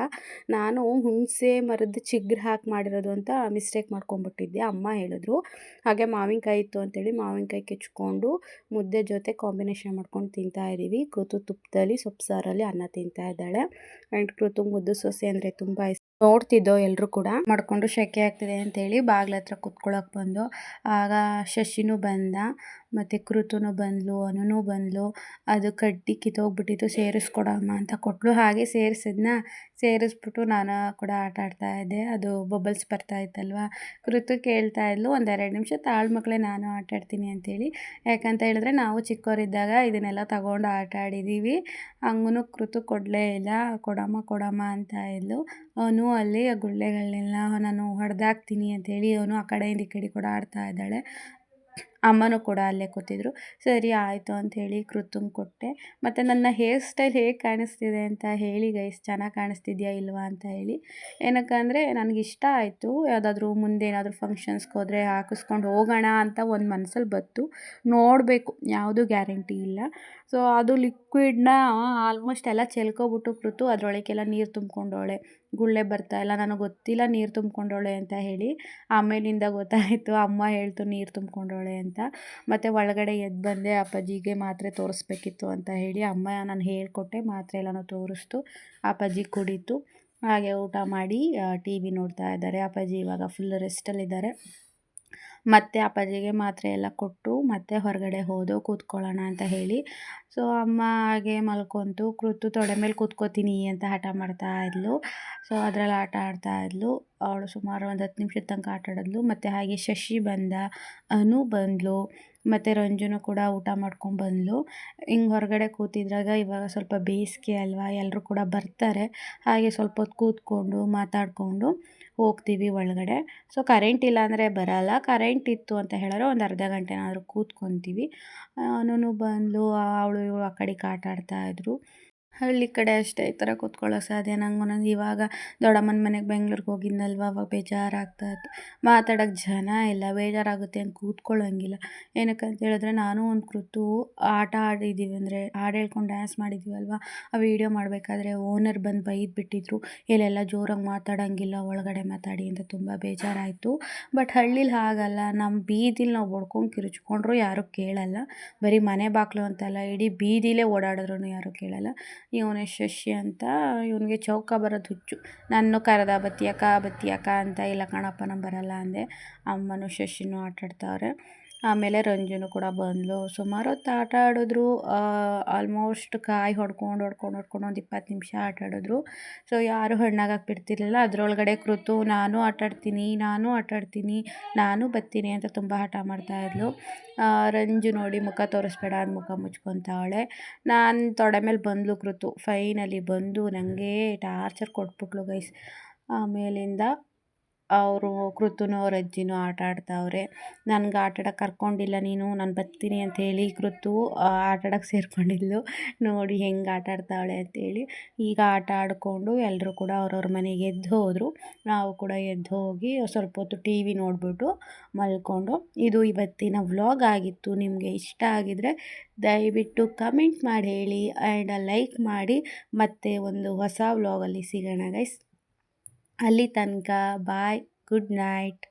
S1: ನಾನು ಹುಣಸೆ ಮರದ ಚಿಗ್ರು ಹಾಕಿ ಮಾಡಿರೋದು ಅಂತ ಮಿಸ್ಟೇಕ್ ಮಾಡ್ಕೊಂಬಿಟ್ಟಿದ್ದೆ ಅಮ್ಮ ಹೇಳಿದ್ರು. ಹಾಗೆ ಮಾವಿನಕಾಯಿ ಇತ್ತು ಅಂತೇಳಿ ಮಾವಿನಕಾಯಿ ಕೆಚ್ಕೊಂಡು ಮುದ್ದೆ ಜೊತೆ ಕಾಂಬಿನೇಷನ್ ಮಾಡ್ಕೊಂಡು ತಿಂತಾ ಇದ್ದೀವಿ. ಕೃತು ತುಪ್ಪದಲ್ಲಿ ಸೊಪ್ಪು ಸಾರಲ್ಲಿ ಅನ್ನ ತಿಂತಾ ಇದ್ದಾಳೆ. ಆ್ಯಂಡ್ ಕೃತು ಮುದ್ದು ಸೊಸೆ ಅಂದರೆ ತುಂಬ ಇಷ್ಟ. ನೋಡ್ತಿದ್ದೋ ಎಲ್ಲರೂ ಕೂಡ ಮಾಡ್ಕೊಂಡು ಶೆಕೆ ಆಗ್ತಿದೆ ಅಂತೇಳಿ ಬಾಗ್ಲ ಹತ್ರ ಕುತ್ಕೊಳ್ಳೋಕೆ ಬಂದು. ಆಗ ಶಶಿನೂ ಬಂದ. ಮತ್ತು ಕೃತುನು ಬಂದ್ಲು, ಅನುನು ಬಂದ್ಲು, ಅದು ಕಡ್ಡಿ ಕಿತ್ತೋಗ್ಬಿಟ್ಟಿತ್ತು, ಸೇರಿಸ್ಕೊಡಮ್ಮ ಅಂತ ಕೊಟ್ಟಳು ಹಾಗೆ ಸೇರಿಸಿದ್ನ, ಸೇರಿಸ್ಬಿಟ್ಟು ನಾನು ಕೂಡ ಆಟ ಆಡ್ತಾ ಇದ್ದೆ. ಅದು ಬಬಲ್ಸ್ ಬರ್ತಾ ಇತ್ತಲ್ವ? ಕೃತು ಕೇಳ್ತಾ ಇದ್ಲು, ಒಂದೆರಡು ನಿಮಿಷ ತಾಳು ಮಕ್ಕಳೇ ನಾನು ಆಟ ಆಡ್ತೀನಿ ಅಂತೇಳಿ. ಯಾಕಂತ ಹೇಳಿದ್ರೆ ನಾವು ಚಿಕ್ಕವರಿದ್ದಾಗ ಇದನ್ನೆಲ್ಲ ತಗೊಂಡು ಆಟ ಆಡಿದ್ದೀವಿ ಹಂಗೂ ಕೃತು ಕೊಡಲೇ ಇಲ್ಲ, ಕೊಡಮ್ಮ ಕೊಡಮ್ಮ ಅಂತ ಇದ್ಲು. ಅವನು ಅಲ್ಲಿ ಗುಳ್ಳೆಗಳನ್ನೆಲ್ಲ ನಾನು ಹೊಡೆದಾಕ್ತೀನಿ ಅಂತೇಳಿ ಅವನು ಆ ಕಡೆಯಿಂದ ಈ ಕಡೆ ಕೂಡ ಆಡ್ತಾ ಇದ್ದಾಳೆ. ಅಮ್ಮನೂ ಕೂಡ ಅಲ್ಲೇ ಕೂತಿದ್ರು. ಸರಿ, ಆಯಿತು ಅಂಥೇಳಿ ಕೃತಂಗೆ ಕೊಟ್ಟೆ. ಮತ್ತು ನನ್ನ ಹೇರ್ ಸ್ಟೈಲ್ ಹೇಗೆ ಕಾಣಿಸ್ತಿದೆ ಅಂತ ಹೇಳಿ ಗೈಸ್, ಚೆನ್ನಾಗಿ ಕಾಣಿಸ್ತಿದೆಯಾ ಇಲ್ವಾ ಅಂತ ಹೇಳಿ. ಏನಕಂದ್ರೆ ನನಗೆ ಇಷ್ಟ ಆಯಿತು. ಯಾವುದಾದ್ರೂ ಮುಂದೆ ಏನಾದರೂ ಫಂಕ್ಷನ್ಸ್ಗೆ ಹೋದರೆ ಹಾಕಿಸ್ಕೊಂಡು ಹೋಗೋಣ ಅಂತ ಒಂದು ಮನಸ್ಸಲ್ಲಿ ಬಂತು. ನೋಡಬೇಕು, ಯಾವುದೂ ಗ್ಯಾರಂಟಿ ಇಲ್ಲ. ಸೊ ಅದು ಲಿಕ್ವಿಡ್ನ ಆಲ್ಮೋಸ್ಟ್ ಎಲ್ಲ ಚೆಲ್ಕೊಬಿಟ್ಟು ಕೃತು, ಅದರೊಳಗೆಲ್ಲ ನೀರು ತುಂಬ್ಕೊಂಡವಳೆ. ಗುಳ್ಳೆ ಬರ್ತಾ ಇಲ್ಲ, ನನಗೆ ಗೊತ್ತಿಲ್ಲ ನೀರು ತುಂಬ್ಕೊಂಡವಳೆ ಅಂತ ಹೇಳಿ. ಆಮೇಲಿಂದ ಗೊತ್ತಾಯಿತು, ಅಮ್ಮ ಹೇಳ್ತು ನೀರು ತುಂಬ್ಕೊಂಡವಳೆ ಅಂತ. ಮತ್ತು ಒಳಗಡೆ ಎದ್ದು ಬಂದೆ, ಅಪ್ಪಾಜಿಗೆ ಮಾತ್ರೆ ತೋರಿಸ್ಬೇಕಿತ್ತು ಅಂತ ಹೇಳಿ. ಅಮ್ಮ ನಾನು ಹೇಳಿಕೊಟ್ಟೆ, ಮಾತ್ರೆ ಎಲ್ಲನೂ ತೋರಿಸ್ತು, ಅಪ್ಪಾಜಿ ಕುಡಿತು. ಹಾಗೆ ಊಟ ಮಾಡಿ ಟಿ ವಿ ನೋಡ್ತಾ ಇದ್ದಾರೆ. ಅಪ್ಪಾಜಿ ಇವಾಗ ಫುಲ್ ರೆಸ್ಟಲ್ಲಿದ್ದಾರೆ ಮತ್ತೆ ಅಪ್ಪಾಜಿಗೆ ಮಾತ್ರೆ ಎಲ್ಲ ಕೊಟ್ಟು ಮತ್ತೆ ಹೊರಗಡೆ ಹೋದೋ ಕೂತ್ಕೊಳ್ಳೋಣ ಅಂತ ಹೇಳಿ. ಸೊ ಅಮ್ಮ ಹಾಗೆ ಮಲ್ಕೊಂತು, ಕೃತು ತೊಡೆ ಮೇಲೆ ಕೂತ್ಕೋತೀನಿ ಅಂತ ಹಠ ಮಾಡ್ತಾ ಇದ್ಲು. ಸೊ ಅದರಲ್ಲಿ ಆಟ ಆಡ್ತಾ ಇದ್ಲು. ಅವಳು ಸುಮಾರು ಒಂದು ಹತ್ತು ನಿಮಿಷದ ತನಕ ಆಟ ಆಡಿದ್ಲು. ಮತ್ತು ಹಾಗೆ ಶಶಿ ಬಂದ, ಅನು ಬಂದಳು ಮತ್ತು ರಂಜುನು ಕೂಡ ಊಟ ಮಾಡ್ಕೊಂಡು ಬಂದಳು ಹಿಂಗೆ ಹೊರಗಡೆ ಕೂತಿದ್ರಾಗ ಇವಾಗ ಸ್ವಲ್ಪ ಬೇಸಿಗೆ ಅಲ್ವಾ ಎಲ್ಲರೂ ಕೂಡ ಬರ್ತಾರೆ. ಹಾಗೆ ಸ್ವಲ್ಪ ಹೊತ್ತು ಕೂತ್ಕೊಂಡು ಮಾತಾಡಿಕೊಂಡು ಹೋಗ್ತೀವಿ ಒಳಗಡೆ. ಸೊ ಕರೆಂಟ್ ಇಲ್ಲ ಅಂದರೆ ಬರಲ್ಲ. ಕರೆಂಟ್ ಇತ್ತು ಅಂತ ಹೇಳಿದ್ರೆ ಒಂದು ಅರ್ಧ ಗಂಟೆನಾದರೂ ಕೂತ್ಕೊತೀವಿ. ಅವನು ಬಂದಳು ಅವಳು, ಇವಳು ಆ ಕಡೆಗೆ ಆಟ ಆಡ್ತಾ ಇದ್ದರು ಹಳ್ಳಿ ಕಡೆ ಅಷ್ಟೇ, ಈ ಥರ ಕೂತ್ಕೊಳ್ಳೋಕೆ ಸಾಧ್ಯ. ನಂಗೆ ಒಂದೊಂದು ಇವಾಗ ದೊಡ್ಡಮ್ಮನ ಮನೆಗೆ ಬೆಂಗ್ಳೂರಿಗೆ ಹೋಗಿದ್ನಲ್ವ, ಅವಾಗ ಬೇಜಾರಾಗ್ತಾ ಇತ್ತು. ಮಾತಾಡೋಕ್ಕೆ ಜನ ಇಲ್ಲ, ಬೇಜಾರಾಗುತ್ತೆ ಅಂತ ಕೂತ್ಕೊಳ್ಳೋಂಗಿಲ್ಲ ಏನಕ್ಕೆ ಅಂತ ಹೇಳಿದ್ರೆ, ನಾನು ಒಂದು ಕೃತೂ ಆಟ ಆಡಿದ್ದೀವಿ ಅಂದರೆ, ಹಾಡು ಹೇಳ್ಕೊಂಡು ಡ್ಯಾನ್ಸ್ ಮಾಡಿದ್ದೀವಲ್ವ ಆ ವಿಡಿಯೋ ಮಾಡಬೇಕಾದ್ರೆ ಓನರ್ ಬಂದು ಬೈದು ಬಿಟ್ಟಿದ್ರು ಇಲ್ಲೆಲ್ಲ ಜೋರಾಗಿ ಮಾತಾಡೋಂಗಿಲ್ಲ, ಒಳಗಡೆ ಮಾತಾಡಿ ಅಂತ ತುಂಬ ಬೇಜಾರಾಯಿತು. ಬಟ್ ಹಳ್ಳೀಲಿ ಹಾಗಲ್ಲ ನಮ್ಮ ಬೀದಿಲಿ ನಾವು ಬಡ್ಕೊಂಡು ಕಿರುಚ್ಕೊಂಡ್ರು ಯಾರೂ ಕೇಳಲ್ಲ. ಬರೀ ಮನೆ ಬಾಗಿಲು ಅಂತಲ್ಲ, ಇಡೀ ಬೀದಿಲೇ ಓಡಾಡಿದ್ರು ಯಾರೂ ಕೇಳಲ್ಲ. ಇವನೇ ಶಶಿ ಅಂತ ಇವನಿಗೆ ಚೌಕ ಬರೋದು ಹುಚ್ಚು. ನಾನು ಕರೆದ ಬತ್ತಿಯಕ್ಕ ಬತ್ತಿಯಕ್ಕ ಅಂತ, ಇಲ್ಲ ಕಣಪ್ಪ ನಾನು ಬರಲ್ಲ ಅಂದೆ. ಅಮ್ಮನೂ ಶಶಿನೂ ಆಟಾಡ್ತಾವ್ರೆ. ಆಮೇಲೆ ರಂಜುನು ಕೂಡ ಬಂದಳು ಸುಮಾರು ಹೊತ್ತು ಆಟ ಆಡಿದ್ರು ಆಲ್ಮೋಸ್ಟ್ ಕಾಯಿ ಹೊಡ್ಕೊಂಡು ಹೊಡ್ಕೊಂಡು ಹೊಡ್ಕೊಂಡು ಒಂದು ಇಪ್ಪತ್ತು ನಿಮಿಷ ಆಟ ಆಡಿದ್ರು. ಸೊ ಯಾರು ಹಣ್ಣಾಗಕ್ಕೆ ಬಿಡ್ತಿರ್ಲಿಲ್ಲ ಅದರೊಳಗಡೆ ಕೃತು, ನಾನು ಆಟಾಡ್ತೀನಿ ನಾನು ಆಟಾಡ್ತೀನಿ ನಾನು ಬರ್ತೀನಿ ಅಂತ ತುಂಬ ಹಠ ಮಾಡ್ತಾಯಿದ್ಲು ರಂಜು ನೋಡಿ ಮುಖ ತೋರಿಸ್ಬೇಡ ಅಂತ ಮುಖ ಮುಚ್ಕೊತಾವಳೆ. ನಾನು ತೊಡೆ ಮೇಲೆ ಬಂದಳು ಕೃತು. ಫೈನಲಿ ಬಂದು ನನಗೆ ಟಾರ್ಚರ್ ಕೊಟ್ಬಿಟ್ಲು ಗೈಸ್ ಆಮೇಲಿಂದ ಅವರು ಕೃತುನು ಅವ್ರ ಅಜ್ಜಿನೂ ಆಟ ಆಡ್ತಾವ್ರೆ. ನನ್ಗೆ ಆಟ ಆಡೋಕೆ ಕರ್ಕೊಂಡಿಲ್ಲ ನೀನು, ನಾನು ಬರ್ತೀನಿ ಅಂಥೇಳಿ ಕೃತು ಆಟ ಸೇರ್ಕೊಂಡಿದ್ಲು ಸೇರಿಕೊಂಡಿದ್ಲು. ನೋಡಿ ಹೆಂಗೆ ಆಟ ಆಡ್ತಾವಳೆ ಅಂಥೇಳಿ ಈಗ ಆಟ ಆಡಿಕೊಂಡು ಎಲ್ಲರೂ ಕೂಡ ಅವ್ರವ್ರ ಮನೆಗೆ ಎದ್ದು ಹೋದರು. ನಾವು ಕೂಡ ಎದ್ದು ಹೋಗಿ ಸ್ವಲ್ಪ ಹೊತ್ತು ಟಿ ವಿ ನೋಡಿಬಿಟ್ಟು ಮಲ್ಕೊಂಡು, ಇದು ಇವತ್ತಿನ ವ್ಲಾಗ್ ಆಗಿತ್ತು. ನಿಮಗೆ ಇಷ್ಟ ಆಗಿದರೆ ದಯವಿಟ್ಟು ಕಮೆಂಟ್ ಮಾಡಿ ಹೇಳಿ, ಆ್ಯಂಡ್ ಲೈಕ್ ಮಾಡಿ. ಮತ್ತೆ ಒಂದು ಹೊಸ ವ್ಲಾಗಲ್ಲಿ ಸಿಗೋಣ ಗೈಸ್ ಅಲ್ಲಿ ತನಕ ಬಾಯ್ ಗುಡ್ ನೈಟ್